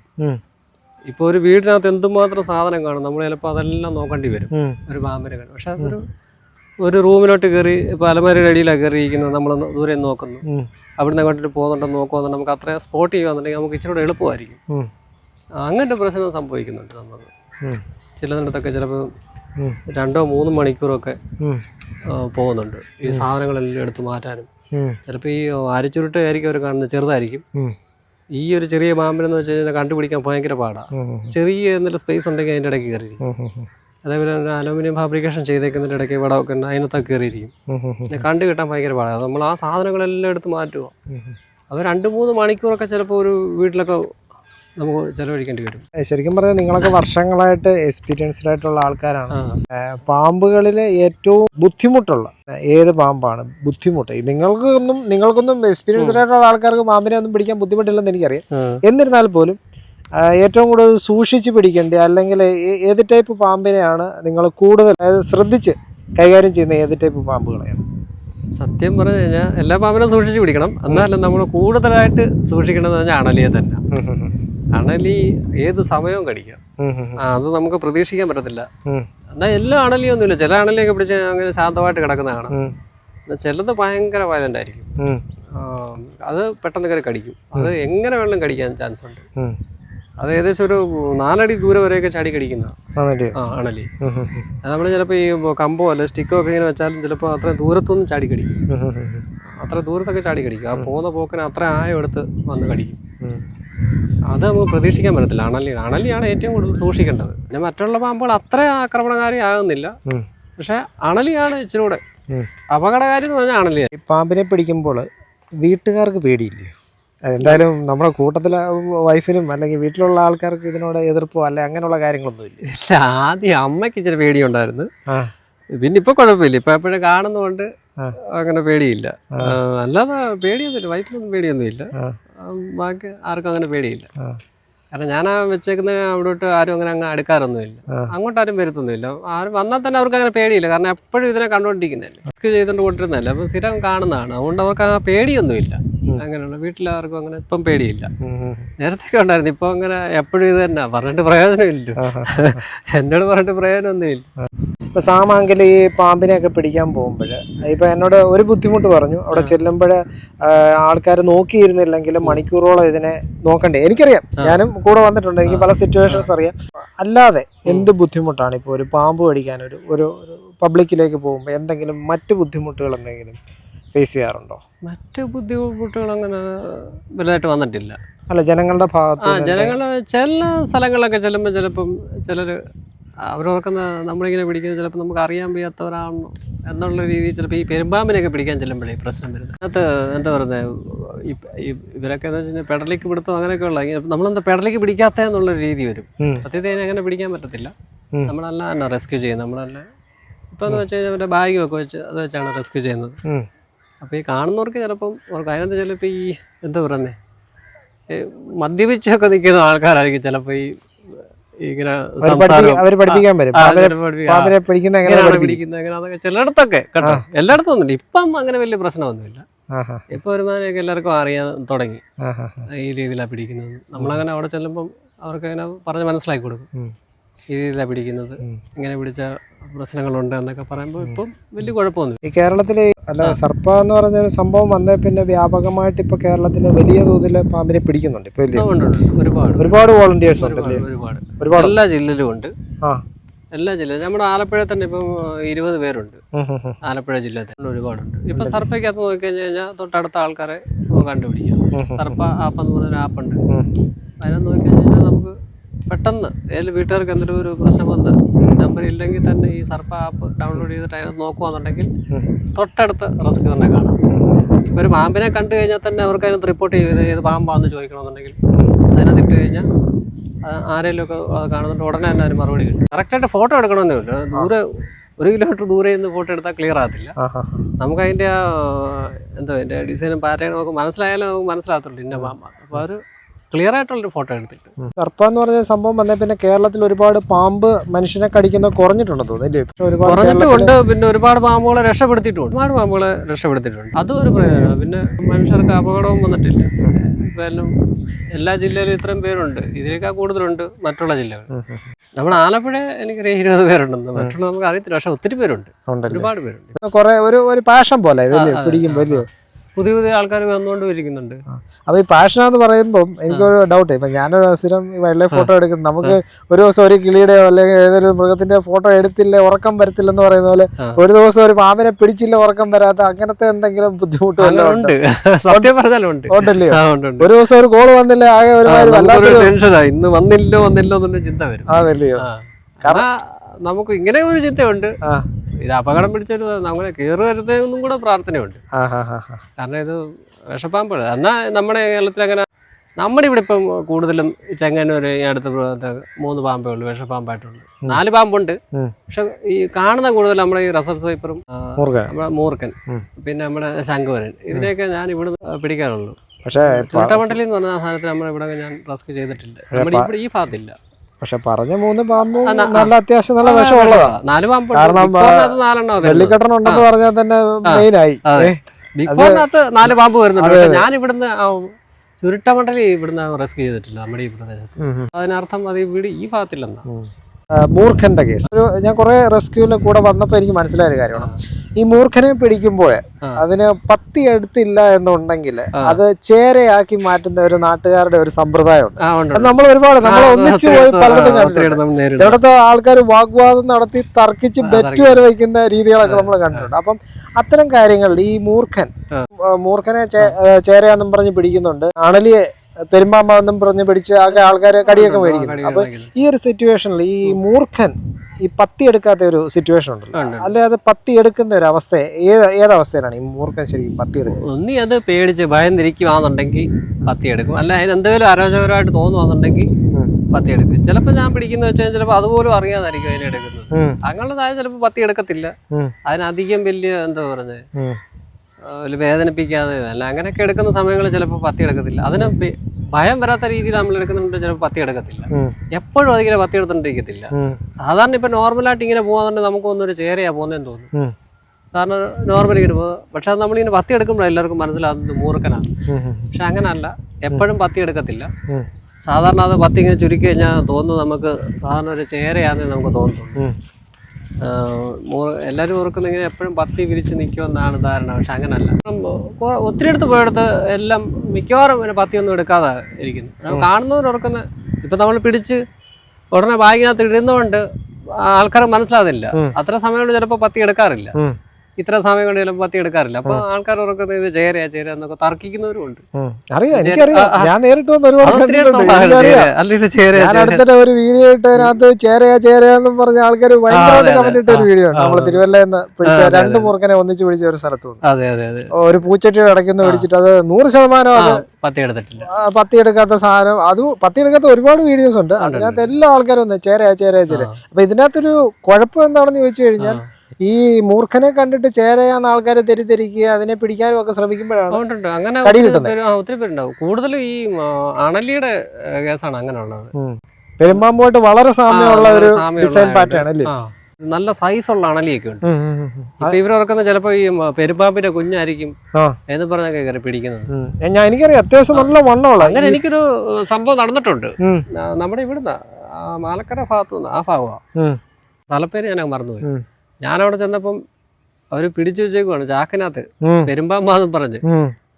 ഇപ്പൊ ഇപ്പോൾ ഒരു വീടിനകത്ത് എന്തുമാത്രം സാധനം കാണും നമ്മൾ ചിലപ്പോൾ അതെല്ലാം നോക്കേണ്ടി വരും. ഒരു പാമ്പിനെ കാണും. പക്ഷെ അതൊരു ഒരു റൂമിലോട്ട് കയറി ഇപ്പോൾ അലമാരിയുടെ അടിയിലാണ് കയറിയിരിക്കുന്നത് നമ്മൾ ദൂരെ നോക്കുന്നു. അവിടുന്ന് അങ്ങോട്ട് പോകുന്നുണ്ടോ നോക്കുന്നുണ്ട് നമുക്ക് അത്രയും സ്പോട്ട് ചെയ്യുകയാണെന്നുണ്ടെങ്കിൽ നമുക്ക് ഇച്ചിരി എളുപ്പമായിരിക്കും. അങ്ങനത്തെ പ്രശ്നം സംഭവിക്കുന്നുണ്ട് നമുക്ക് ചിലതിടത്തൊക്കെ ചിലപ്പോൾ രണ്ടോ മൂന്നോ മണിക്കൂറൊക്കെ പോകുന്നുണ്ട്. ഈ സാധനങ്ങളെല്ലാം എടുത്ത് മാറ്റാനും. ചിലപ്പോൾ ഈ അരച്ചുരുട്ടായിരിക്കും അവർ കാണുന്നത് ചെറുതായിരിക്കും. ഈ ഒരു ചെറിയ പാമ്പിനെന്ന് വെച്ച് കഴിഞ്ഞാൽ കണ്ടുപിടിക്കാൻ ഭയങ്കര പാടാണ് ചെറിയ എന്തെങ്കിലും സ്പേസ് ഉണ്ടെങ്കിൽ അതിന്റെ ഇടയ്ക്ക് കയറിയിരിക്കും അതേപോലെ തന്നെ അലൂമിനിയം ഫാബ്രിക്കേഷൻ ചെയ്തേക്കുന്നതിന്റെ ഇടയ്ക്ക് ഉണ്ട് അതിനകത്തൊക്കെ കയറിയിരിക്കും കണ്ടു കിട്ടാൻ ഭയങ്കര പാടാണ് നമ്മൾ ആ സാധനങ്ങളെല്ലാം എടുത്ത് മാറ്റുക. അത് രണ്ട് മൂന്ന് മണിക്കൂറൊക്കെ ചിലപ്പോൾ ഒരു വീട്ടിലൊക്കെ നമുക്ക് ചെലവഴിക്കേണ്ടി വരും. ശരിക്കും പറഞ്ഞാൽ നിങ്ങളൊക്കെ വർഷങ്ങളായിട്ട് എക്സ്പീരിയൻസ്ഡ് ആയിട്ടുള്ള ആൾക്കാരാണ്. പാമ്പുകളിൽ ഏറ്റവും ബുദ്ധിമുട്ടുള്ള ഏത് പാമ്പാണ് ബുദ്ധിമുട്ട്? നിങ്ങൾക്കൊന്നും നിങ്ങൾക്കൊന്നും എക്സ്പീരിയൻസ്ഡ് ആയിട്ടുള്ള ആൾക്കാർക്ക് പാമ്പിനെ ഒന്നും പിടിക്കാൻ ബുദ്ധിമുട്ടില്ലെന്ന് എനിക്കറിയാം. എന്നിരുന്നാൽ പോലും ഏറ്റവും കൂടുതൽ സൂക്ഷിച്ച് പിടിക്കേണ്ട അല്ലെങ്കിൽ ഏത് ടൈപ്പ് പാമ്പിനെയാണ് നിങ്ങൾ കൂടുതൽ അതായത് ശ്രദ്ധിച്ച് കൈകാര്യം ചെയ്യുന്ന ഏത് ടൈപ്പ് പാമ്പുകളെയാണ്? സത്യം പറഞ്ഞു കഴിഞ്ഞാൽ എല്ലാ പാമ്പിനും സൂക്ഷിച്ച് പിടിക്കണം. എന്നാലും നമ്മൾ കൂടുതലായിട്ട് സൂക്ഷിക്കേണ്ടത് പറഞ്ഞാൽ അണലിയെ തന്നെ. അണലി ഏത് സമയവും കടിക്കാം. അത് നമുക്ക് പ്രതീക്ഷിക്കാൻ പറ്റത്തില്ല. എന്നാ എല്ലാ അണലിയും ഒന്നുമില്ല ചില അണലിയൊക്കെ പിടിച്ച് അങ്ങനെ ശാന്തമായിട്ട് കിടക്കുന്ന കാണാം. ഉം, എന്നാൽ ചിലത് ഭയങ്കര വയലന്റ് ആയിരിക്കും. അത് പെട്ടെന്ന് കയറി കടിക്കും. അത് എങ്ങനെ വേണമെങ്കിലും കടിക്കാൻ ചാൻസ് ഉണ്ട്. അത് ഏകദേശം ഒരു നാലടി ദൂരം വരെയൊക്കെ ചാടി കടിക്കുന്ന ആണല്ലേ? അണലി. നമ്മൾ ചിലപ്പോൾ ഈ കമ്പോ അല്ലെ സ്റ്റിക്കോ ഒക്കെ ഇങ്ങനെ വെച്ചാലും ചിലപ്പോൾ അത്ര ദൂരത്തൊന്നും ചാടി കടിക്കും. അത്ര ദൂരത്തൊക്കെ ചാടി കടിക്കും. ആ പോകുന്ന പോക്കിന് അത്ര ആയം എടുത്ത് വന്ന് കടിക്കും. അത് നമുക്ക് പ്രതീക്ഷിക്കാൻ പറ്റത്തില്ല. അണലി അണലിയാണ് ഏറ്റവും കൂടുതൽ സൂക്ഷിക്കേണ്ടത്. പിന്നെ മറ്റുള്ള പാമ്പുകൾ അത്ര ആക്രമണകാരി ആകുന്നില്ല. പക്ഷെ അണലിയാണ് ഇച്ചിരി കൂടെ. അപകടകാരി എന്ന് പറഞ്ഞാൽ അണലിയ ഈ പാമ്പിനെ പിടിക്കുമ്പോൾ വീട്ടുകാർക്ക് പേടിയില്ലേ? എന്തായാലും നമ്മുടെ കൂട്ടത്തിലെ വൈഫിനും അല്ലെങ്കിൽ വീട്ടിലുള്ള ആൾക്കാർക്ക് ഇതിനോട് എതിർപ്പോ അല്ലെ അങ്ങനെയുള്ള കാര്യങ്ങളൊന്നും ഇല്ല? ആദ്യം അമ്മയ്ക്ക് ഇച്ചിരി പേടിയുണ്ടായിരുന്നു. പിന്നെ ഇപ്പൊ കുഴപ്പമില്ല. ഇപ്പൊ എപ്പോഴും കാണുന്നതുകൊണ്ട് അങ്ങനെ പേടിയില്ല. അല്ലാതെ പേടിയൊന്നുമില്ല. വൈഫിനൊന്നും പേടിയൊന്നുമില്ല. ബാക്കി ആർക്കും അങ്ങനെ പേടിയില്ല. കാരണം ഞാൻ ആ വെച്ചേക്കുന്ന അവിടോട്ട് ആരും അങ്ങനെ അങ്ങ് അടുക്കാറൊന്നുമില്ല. അങ്ങോട്ട് ആരും വരുത്തൊന്നുമില്ല. ആരും വന്നാൽ തന്നെ അവർക്ക് അങ്ങനെ പേടിയില്ല. കാരണം എപ്പോഴും ഇതിനെ കണ്ടുകൊണ്ടിരിക്കുന്നതല്ലേ റിസ്ക് ചെയ്തുകൊണ്ട് കൊണ്ടിരുന്നതല്ലേ. അപ്പം സ്ഥിരം കാണുന്നതാണ്. അതുകൊണ്ട് അവർക്ക് ആ പേടിയൊന്നുമില്ല. അങ്ങനെയുള്ള വീട്ടിലാർക്കും അങ്ങനെ ഇപ്പം പേടിയില്ല. നേരത്തെ ഉണ്ടായിരുന്നു. ഇപ്പം അങ്ങനെ എപ്പോഴും ഇത് തന്നെ. പറഞ്ഞിട്ട് പ്രയോജനമില്ല. എന്നോട് പറഞ്ഞിട്ട് പ്രയോജനമൊന്നുമില്ല. ഇപ്പൊ സാമാങ്കിൽ ഈ പാമ്പിനെയൊക്കെ പിടിക്കാൻ പോകുമ്പോൾ ഇപ്പൊ എന്നോട് ഒരു ബുദ്ധിമുട്ട് പറഞ്ഞു. അവിടെ ചെല്ലുമ്പോൾ ആൾക്കാർ നോക്കിയിരുന്നില്ലെങ്കിൽ മണിക്കൂറോളം ഇതിനെ നോക്കണ്ടേ. എനിക്കറിയാം. ഞാനും കൂടെ വന്നിട്ടുണ്ട്. എനിക്ക് പല സിറ്റുവേഷൻസ് അറിയാം. അല്ലാതെ എന്ത് ബുദ്ധിമുട്ടാണ് ഇപ്പോൾ ഒരു പാമ്പ് കടിക്കാൻ ഒരു ഒരു ഒരു പബ്ലിക്കിലേക്ക് പോകുമ്പോൾ എന്തെങ്കിലും മറ്റ് ബുദ്ധിമുട്ടുകൾ എന്തെങ്കിലും ഫേസ് ചെയ്യാറുണ്ടോ? മറ്റ് ബുദ്ധിമുട്ടുകൾ അങ്ങനെ വലുതായിട്ട് വന്നിട്ടില്ല. അല്ല ജനങ്ങളുടെ ഭാഗത്ത് ജനങ്ങൾ ചില സ്ഥലങ്ങളിലൊക്കെ ചെല്ലുമ്പോൾ ചിലപ്പം ചിലർ അവരോർക്കുന്ന നമ്മളിങ്ങനെ പിടിക്കുന്നത് ചിലപ്പോൾ നമുക്ക് അറിയാൻ വയ്യാത്തവരാണോ എന്നുള്ള രീതിയിൽ ചിലപ്പോൾ ഈ പെരുമ്പാമ്പിനെയൊക്കെ പിടിക്കാൻ ചെല്ലുമ്പോഴേ പ്രശ്നം വരുന്നത്. അതിനകത്ത് എന്താ പറയുന്നത് ഇവരൊക്കെ എന്ന് വെച്ചാൽ പെടലേക്ക് പിടുത്തം അങ്ങനെയൊക്കെ ഉള്ള ഇങ്ങനെ നമ്മളെന്താ പെടലേക്ക് പിടിക്കാത്ത എന്നുള്ള രീതി വരും. സത്യത്തെ അങ്ങനെ പിടിക്കാൻ പറ്റത്തില്ല. നമ്മളല്ല തന്നെ റെസ്ക്യൂ ചെയ്യുന്നത് നമ്മളല്ല ഇപ്പം എന്ന് വെച്ച് കഴിഞ്ഞാൽ മറ്റേ ബാഗ് ഒക്കെ വെച്ച് അത് വെച്ചാണ് റെസ്ക്യൂ ചെയ്യുന്നത്. അപ്പോൾ ഈ കാണുന്നവർക്ക് ചിലപ്പം അവർക്ക് അതിനകത്ത് ചിലപ്പോൾ ഈ എന്താ പറയുന്നത് മദ്യപിച്ചൊക്കെ നിൽക്കുന്ന ആൾക്കാരായിരിക്കും ചിലപ്പോൾ ഈ ഇങ്ങനെ അവർ പഠിപ്പിക്കാൻ വരും. പാമ്പിനെ പിടിക്കുന്ന എങ്ങനെ ചിലയിടത്തൊക്കെ കേട്ടോ. എല്ലായിടത്തും ഒന്നുമില്ല. ഇപ്പം അങ്ങനെ വലിയ പ്രശ്നമൊന്നുമില്ല. ഇപ്പൊ ഒരുമാതിരിയൊക്കെ എല്ലാവർക്കും അറിയാൻ തുടങ്ങി. ഈ രീതിയിലാണ് പിടിക്കുന്നത്. നമ്മളങ്ങനെ അവിടെ ചെല്ലുമ്പോൾ അവർക്ക് അങ്ങനെ പറഞ്ഞ് മനസ്സിലാക്കി കൊടുക്കും. രീതിയിലാണ് പിടിക്കുന്നത്. ഇങ്ങനെ പിടിച്ച പ്രശ്നങ്ങളുണ്ട് എന്നൊക്കെ പറയുമ്പോൾ ഇപ്പം വലിയ കുഴപ്പമൊന്നും ഈ കേരളത്തിൽ അല്ല സർപ്പ എന്ന് പറഞ്ഞ ഒരു സംഭവം വന്നേ പിന്നെ വ്യാപകമായിട്ട് ഇപ്പൊ കേരളത്തിൽ വലിയ തോതിൽ പാമ്പിനെ പിടിക്കുന്നുണ്ട്. ഇപ്പൊ. ഒരുപാട്. ഒരുപാട് വോളണ്ടിയേഴ്സ് ഉണ്ട് ഒരുപാട് ഒരുപാട്. എല്ലാ ജില്ലയിലും ഉണ്ട്. ആ. എല്ലാ ജില്ല നമ്മുടെ ആലപ്പുഴ തന്നെ ഇപ്പം ഇരുപത് പേരുണ്ട്. ആലപ്പുഴ ജില്ലയിൽ തന്നെ ഒരുപാടുണ്ട്. കഴിഞ്ഞു സർപ്പയ്ക്കകത്ത് നോക്കിക്കഴിഞ്ഞ് കഴിഞ്ഞാൽ തൊട്ടടുത്ത ആൾക്കാരെ കണ്ടുപിടിക്കാം. സർപ്പ ആപ്പ് എന്ന് പറഞ്ഞൊരു ആപ്പുണ്ട്. അതിനകത്ത് നോക്കിക്കഴിഞ്ഞാൽ കഴിഞ്ഞാൽ നമുക്ക് പെട്ടെന്ന്. ഏതെങ്കിലും വീട്ടുകാർക്ക് എന്തെങ്കിലും ഒരു പ്രശ്നം വന്ന് നമ്പർ ഇല്ലെങ്കിൽ തന്നെ ഈ സർപ്പ ആപ്പ് ഡൗൺലോഡ് ചെയ്തിട്ട് അതിനകത്ത് നോക്കുകയാണെന്നുണ്ടെങ്കിൽ തൊട്ടടുത്ത് റെസ്ക്യൂ തന്നെ കാണാം. ഇപ്പോൾ ഒരു പാമ്പിനെ കണ്ടു കഴിഞ്ഞാൽ തന്നെ അവർക്ക് അതിനകത്ത് റിപ്പോർട്ട് ചെയ്ത് ഏത് പാമ്പാന്ന് ചോദിക്കണമെന്നുണ്ടെങ്കിൽ. അതിനകത്ത് ഇട്ട് കഴിഞ്ഞാൽ ആരെങ്കിലും ഒക്കെ കാണുന്നുണ്ട് ഉടനെ തന്നെ അതിന് മറുപടി കിട്ടും. കറക്റ്റായിട്ട് ഫോട്ടോ എടുക്കണമെന്നില്ല ദൂരെ ഒരു കിലോമീറ്റർ ദൂരെ നിന്ന് ഫോട്ടോ എടുത്താൽ ക്ലിയർ ആകത്തില്ല. നമുക്ക് അതിന്റെ ആ എന്താ അതിന്റെ ഡിസൈനും പാറ്റേണും നമുക്ക് മനസ്സിലായാലും നമുക്ക് മനസ്സിലാകത്തുള്ളൂ ഇന്ന പാമ്പാണ്. അപ്പോൾ ഒരു ക്ലിയർ ആയിട്ടുള്ളൊരു ഫോട്ടോ എടുത്തിട്ട് സർപ്പ എന്ന് പറഞ്ഞ സംഭവം വന്നാൽ പിന്നെ കേരളത്തിൽ ഒരുപാട് പാമ്പ് മനുഷ്യനെ കടിക്കുന്നത് കുറഞ്ഞിട്ടുണ്ടെന്ന് തോന്നുന്നു കുറഞ്ഞിട്ടുണ്ട് പിന്നെ ഒരുപാട് പാമ്പുകളെ രക്ഷപ്പെടുത്തിയിട്ടുണ്ട്. ഒരുപാട് പാമ്പുകളെ രക്ഷപ്പെടുത്തിയിട്ടുണ്ട്. അതും ഒരു പ്രയോജനമാണ്. പിന്നെ മനുഷ്യർക്ക് അപകടവും വന്നിട്ടില്ല. ഇപ്പം എല്ലാ ജില്ലയിലും ഇത്രയും പേരുണ്ട്. ഇതിനേക്കാൾ കൂടുതലുണ്ട് മറ്റുള്ള ജില്ലകൾ. നമ്മൾ ആലപ്പുഴ എനിക്കറിയാം ഇരുപത് പേരുണ്ടെന്ന്. മറ്റുള്ള നമുക്ക് അറിയത്തില്ല. പക്ഷെ ഒത്തിരി പേരുണ്ട്. ഒരുപാട് പേരുണ്ട്. കുറെ ഒരു ഒരു പാഷൻ പോലെ ഇതല്ലേ ആ, പുതിയ പുതിയ ആൾക്കാർ വന്നുകൊണ്ട് ഇരിക്കുന്നുണ്ട് അപ്പൊ ഈ പാഷൻ എന്ന് പറയുമ്പോൾ എനിക്കൊരു ഡൗട്ട് ഇപ്പൊ ഞാനൊരു സ്ഥിരം വൈൽഡ് ലൈഫ് ഫോട്ടോ എടുക്കുന്നു. നമുക്ക് ഒരു ദിവസം ഒരു കിളിയുടെയോ അല്ലെങ്കിൽ ഏതൊരു മൃഗത്തിന്റെ ഫോട്ടോ എടുത്തില്ല ഉറക്കം വരത്തില്ലെന്ന് പറയുന്ന പോലെ ഒരു ദിവസം ഒരു പാമ്പിനെ പിടിച്ചില്ല ഉറക്കം വരാത്ത അങ്ങനത്തെ എന്തെങ്കിലും ബുദ്ധിമുട്ട് ഉണ്ട്. സത്യം പറഞ്ഞാലുണ്ട് ഒരു ദിവസം ഒരു കോൾ വന്നില്ല ആകെ ഒരു ടെൻഷനാ ഇന്ന് വന്നില്ലോ വന്നില്ലോ എന്നുള്ള ചിന്ത വരും. അതല്ലയോ. കാരണം നമുക്ക് ഇങ്ങനെ ഒരു ചിന്തയുണ്ട്. ഇത് അപകടം പിടിച്ചൊരു അങ്ങനെ കയറുവരുതെന്നും കൂടെ പ്രാർത്ഥനയുണ്ട്. കാരണം ഇത് വിഷപ്പാമ്പാണ് എന്നാ നമ്മുടെ കേരളത്തിൽ അങ്ങനെ നമ്മുടെ ഇവിടെ ഇപ്പം കൂടുതലും ചെങ്ങന്നൂർ ഈ അടുത്ത മൂന്ന് പാമ്പേ ഉള്ളൂ വിഷപ്പാമ്പായിട്ടുള്ളു. നാല് പാമ്പുണ്ട്. പക്ഷെ ഈ കാണുന്ന കൂടുതൽ നമ്മുടെ ഈ റസൽ സ്വൈപ്പറും നമ്മുടെ മൂർക്കൻ പിന്നെ നമ്മുടെ ശംഖുവരൻ. ഇതിനെയൊക്കെ ഞാൻ ഇവിടെ പിടിക്കാറുള്ളൂ. പക്ഷേ ചുരുട്ടമണ്ടലി എന്ന് പറഞ്ഞ സാധനത്തിൽ നമ്മുടെ ഇവിടെ ഞാൻ റെസ്ക്യൂ ചെയ്തിട്ടില്ല നമ്മുടെ ഇവിടെ ഈ ഭാഗത്തില്ല. പക്ഷെ പറഞ്ഞ മൂന്ന് പാമ്പും നല്ല അത്യാവശ്യം നല്ല വിഷമുള്ളതാ നാല് പാമ്പ് കാരണം, നാലെണ്ണോ വെള്ളിക്കെട്ടൻ ഉണ്ടെന്ന് പറഞ്ഞാൽ തന്നെ മെയിനായി. ബിഗ് നാല് പാമ്പ് വരുന്നുണ്ട്. പക്ഷെ ഞാൻ ഇവിടുന്ന് ചുരുട്ടമണ്ടലി ഇവിടുന്ന് റെസ്ക്യൂ ചെയ്തിട്ടില്ല. നമ്മുടെ ഈ പ്രദേശത്ത്. അതിനർത്ഥം അത് ഇവിടെ ഈ ഭാഗത്തില്ലെന്നാ. മൂർഖന്റെ കേസ്. ഒരു ഞാൻ കുറെ റെസ്ക്യൂവിലെ കൂടെ വന്നപ്പോൾ എനിക്ക് മനസ്സിലായ ഒരു കാര്യമാണ്. ഈ മൂർഖനെ പിടിക്കുമ്പോൾ. അതിന് പത്തി എടുത്തില്ല എന്നുണ്ടെങ്കിൽ. അത് ചേരയാക്കി മാറ്റുന്ന ഒരു നാട്ടുകാരുടെ ഒരു സമ്പ്രദായമുണ്ട്. അത് നമ്മൾ ഒരുപാട് നമ്മൾ ഒന്നിച്ചു പോയി പലയിടത്തും കണ്ടിട്ടുണ്ട്. ചിലടത്ത് ആൾക്കാർ വാഗ്വാദം നടത്തി തർക്കിച്ച് ബെറ്റ്. വരെ വയ്ക്കുന്ന രീതികളൊക്കെ നമ്മൾ കണ്ടിട്ടുണ്ട്. അപ്പം അത്തരം കാര്യങ്ങളിൽ ഈ മൂർഖൻ മൂർഖനെ ചേരയാന്നും പറഞ്ഞ് പിടിക്കുന്നുണ്ട്. അണലിയെ പെരുമ്പാമ്പെന്നും പറഞ്ഞ് പിടിച്ച് ആകെ ആൾക്കാരെ കടിയൊക്കെ മേടിക്കുന്നു. അപ്പൊ ഈ ഒരു സിറ്റുവേഷനിൽ ഈ മൂർഖൻ ഈ പത്തി എടുക്കാത്ത ഒരു സിറ്റുവേഷൻ ഉണ്ടല്ലോ. ഉണ്ട്. അല്ലെ അത് പത്തി എടുക്കുന്ന ഒരു അവസ്ഥ ഏത് ഏതവസ്ഥയിലാണ് ഈ മൂർഖൻ ശരി പത്തി എടുക്കുന്നത്? ഒന്നി അത് പേടിച്ച് ഭയം തിരിക്കുവാന്നുണ്ടെങ്കിൽ പത്തി എടുക്കും. അല്ല അതിന് എന്തെങ്കിലും അരോചകരമായിട്ട് തോന്നുവാന്നുണ്ടെങ്കിൽ പത്തി എടുക്കും. ചിലപ്പോൾ ഞാൻ പിടിക്കുന്ന വെച്ചാൽ ചിലപ്പോൾ അതുപോലും അറിയാതായിരിക്കും അതിനെ എടുക്കുന്നത്. ഉം, അങ്ങനെതായ ചിലപ്പോൾ പത്തി എടുക്കത്തില്ല. അതിനധികം വലിയ എന്താ പറഞ്ഞത് ഒരു വേദനിപ്പിക്കാതെ അല്ല അങ്ങനെയൊക്കെ എടുക്കുന്ന സമയങ്ങളിൽ ചിലപ്പോൾ പത്തി എടുക്കത്തില്ല. അതിന് ഭയം വരാത്ത രീതിയിൽ നമ്മൾ എടുക്കുന്നുണ്ട് ചിലപ്പോൾ പത്തി എടുക്കത്തില്ല. എപ്പോഴും അതിങ്ങനെ പത്തി എടുത്തോണ്ടിരിക്കത്തില്ല. സാധാരണ ഇപ്പൊ നോർമലായിട്ട് ഇങ്ങനെ പോകുന്നുണ്ടെങ്കിൽ നമുക്കൊന്നൊരു ചേരയാ പോകുന്നതെന്ന് തോന്നുന്നു. കാരണം നോർമലി ഇങ്ങനെ പോകും. പക്ഷെ അത് നമ്മളിങ്ങനെ പത്തി എടുക്കുമ്പോഴാണ് എല്ലാവർക്കും മനസ്സിലാകുന്നത് മൂർഖനാണ്. ഉം, പക്ഷെ അങ്ങനല്ല. എപ്പോഴും പത്തി എടുക്കത്തില്ല. സാധാരണ അത് പത്തി ഇങ്ങനെ ചുരുക്കി കഴിഞ്ഞാൽ തോന്നുന്നു നമുക്ക് സാധാരണ ഒരു ചേരയാണെന്ന് നമുക്ക് തോന്നുന്നുള്ളൂ. ഉം. എല്ലാവരും ഓർക്കുന്ന ഇങ്ങനെ എപ്പോഴും പത്തി വിരിച്ച് നിൽക്കുമെന്നാണ് ധാരണ. പക്ഷെ അങ്ങനല്ല. ഒത്തിരി അടുത്ത് പോയെടുത്ത് എല്ലാം മിക്കവാറും പിന്നെ പത്തി ഒന്നും എടുക്കാതെ ഇരിക്കുന്നു. കാണുന്നവർ ഓർക്കുന്ന ഇപ്പം നമ്മൾ പിടിച്ച് ഉടനെ ബാഗിനകത്ത് ഇടുന്നതുകൊണ്ട് ആൾക്കാർ മനസ്സിലാകുന്നില്ല അത്ര സമയം ചിലപ്പോൾ പത്തി എടുക്കാറില്ല. ഇത്ര സമയം കൊണ്ട് ചിലപ്പോൾ പത്തി എടുക്കാറില്ല. അപ്പൊ ആൾക്കാർ ഉറക്കുന്നത് ഇത് ചേരയാ ചേര എന്നൊക്കെ തർക്കിക്കുന്നവരും ഉണ്ട്. അറിയാം എനിക്കറിയാം. ഞാൻ നേരിട്ട് വന്ന് ഒരുപാട് അടുത്തിടെ ഒരു വീഡിയോ ഇട്ടതിനകത്ത് ചേരയാ ചേരയാന്നും പറഞ്ഞ ആൾക്കാർ ഭയങ്കരമായിട്ട് കമന്റ് ഇട്ട ഒരു വീഡിയോ ഉണ്ട്. നമ്മൾ തിരുവല്ല തിരുവല്ലയിൽ പിടിച്ച രണ്ട് മുറുക്കനെ ഒന്നിച്ച് പിടിച്ച ഒരു സ്ഥലത്ത് വന്നു. ഒരു പൂച്ചട്ടിയുടെ ഇടയ്ക്കുന്ന പിടിച്ചിട്ട് അത് നൂറ് ശതമാനം അത് പത്തി എടുത്തിട്ടില്ല. പത്തി എടുക്കാത്ത സാധനം. അത് പത്തി എടുക്കാത്ത ഒരുപാട് വീഡിയോസ് ഉണ്ട്. അതിനകത്ത് എല്ലാ ആൾക്കാരും ഒന്ന് ചേരയാ ചേരയാ ചേര. അപ്പൊ ഇതിനകത്തൊരു കുഴപ്പം എന്താണെന്ന് ചോദിച്ചു കഴിഞ്ഞാൽ. ഈ മൂർഖനെ കണ്ടിട്ട് ചേരയാന്ന് ആൾക്കാരെ തെറ്റിദ്ധരിക്കുക അതിനെ പിടിക്കാനും ഒക്കെ ശ്രമിക്കുമ്പോഴാണ്. അങ്ങനെ ഒത്തിരി പേരുണ്ടാവും. കൂടുതലും ഈ അണലിയുടെ കേസാണ് അങ്ങനെ ഉള്ളത് പെരുമ്പാമ്പോട്ട് വളരെ സാമ്യമുള്ള ഒരു ഡിസൈൻ. പാറ്റേൺ അല്ലേ? നല്ല സൈസ് ഉള്ള അണലിയൊക്കെ ഉണ്ട്. ഓർക്കുന്ന ചിലപ്പോ ഈ പെരുമ്പാമ്പിന്റെ കുഞ്ഞായിരിക്കും എന്ന് പറഞ്ഞൊക്കെ കയറി പിടിക്കുന്നത്. ഞാൻ എനിക്കറിയാം അത്യാവശ്യം നല്ല വണ്ണമുള്ള അങ്ങനെ എനിക്കൊരു സംഭവം നടന്നിട്ടുണ്ട്. നമ്മുടെ ഇവിടുന്ന് ആ മാലക്കര ഭാഗത്തു നിന്ന് ആ ഭാഗമാണ്. സ്ഥലപ്പേര് ഞാൻ മറന്നുപോയി. ഞാനവിടെ ചെന്നപ്പം അവർ പിടിച്ചു വെച്ചേക്കുവാണ് ചാക്കിനകത്ത്. പെരുമ്പാമ്പാന്ന് പറഞ്ഞ്.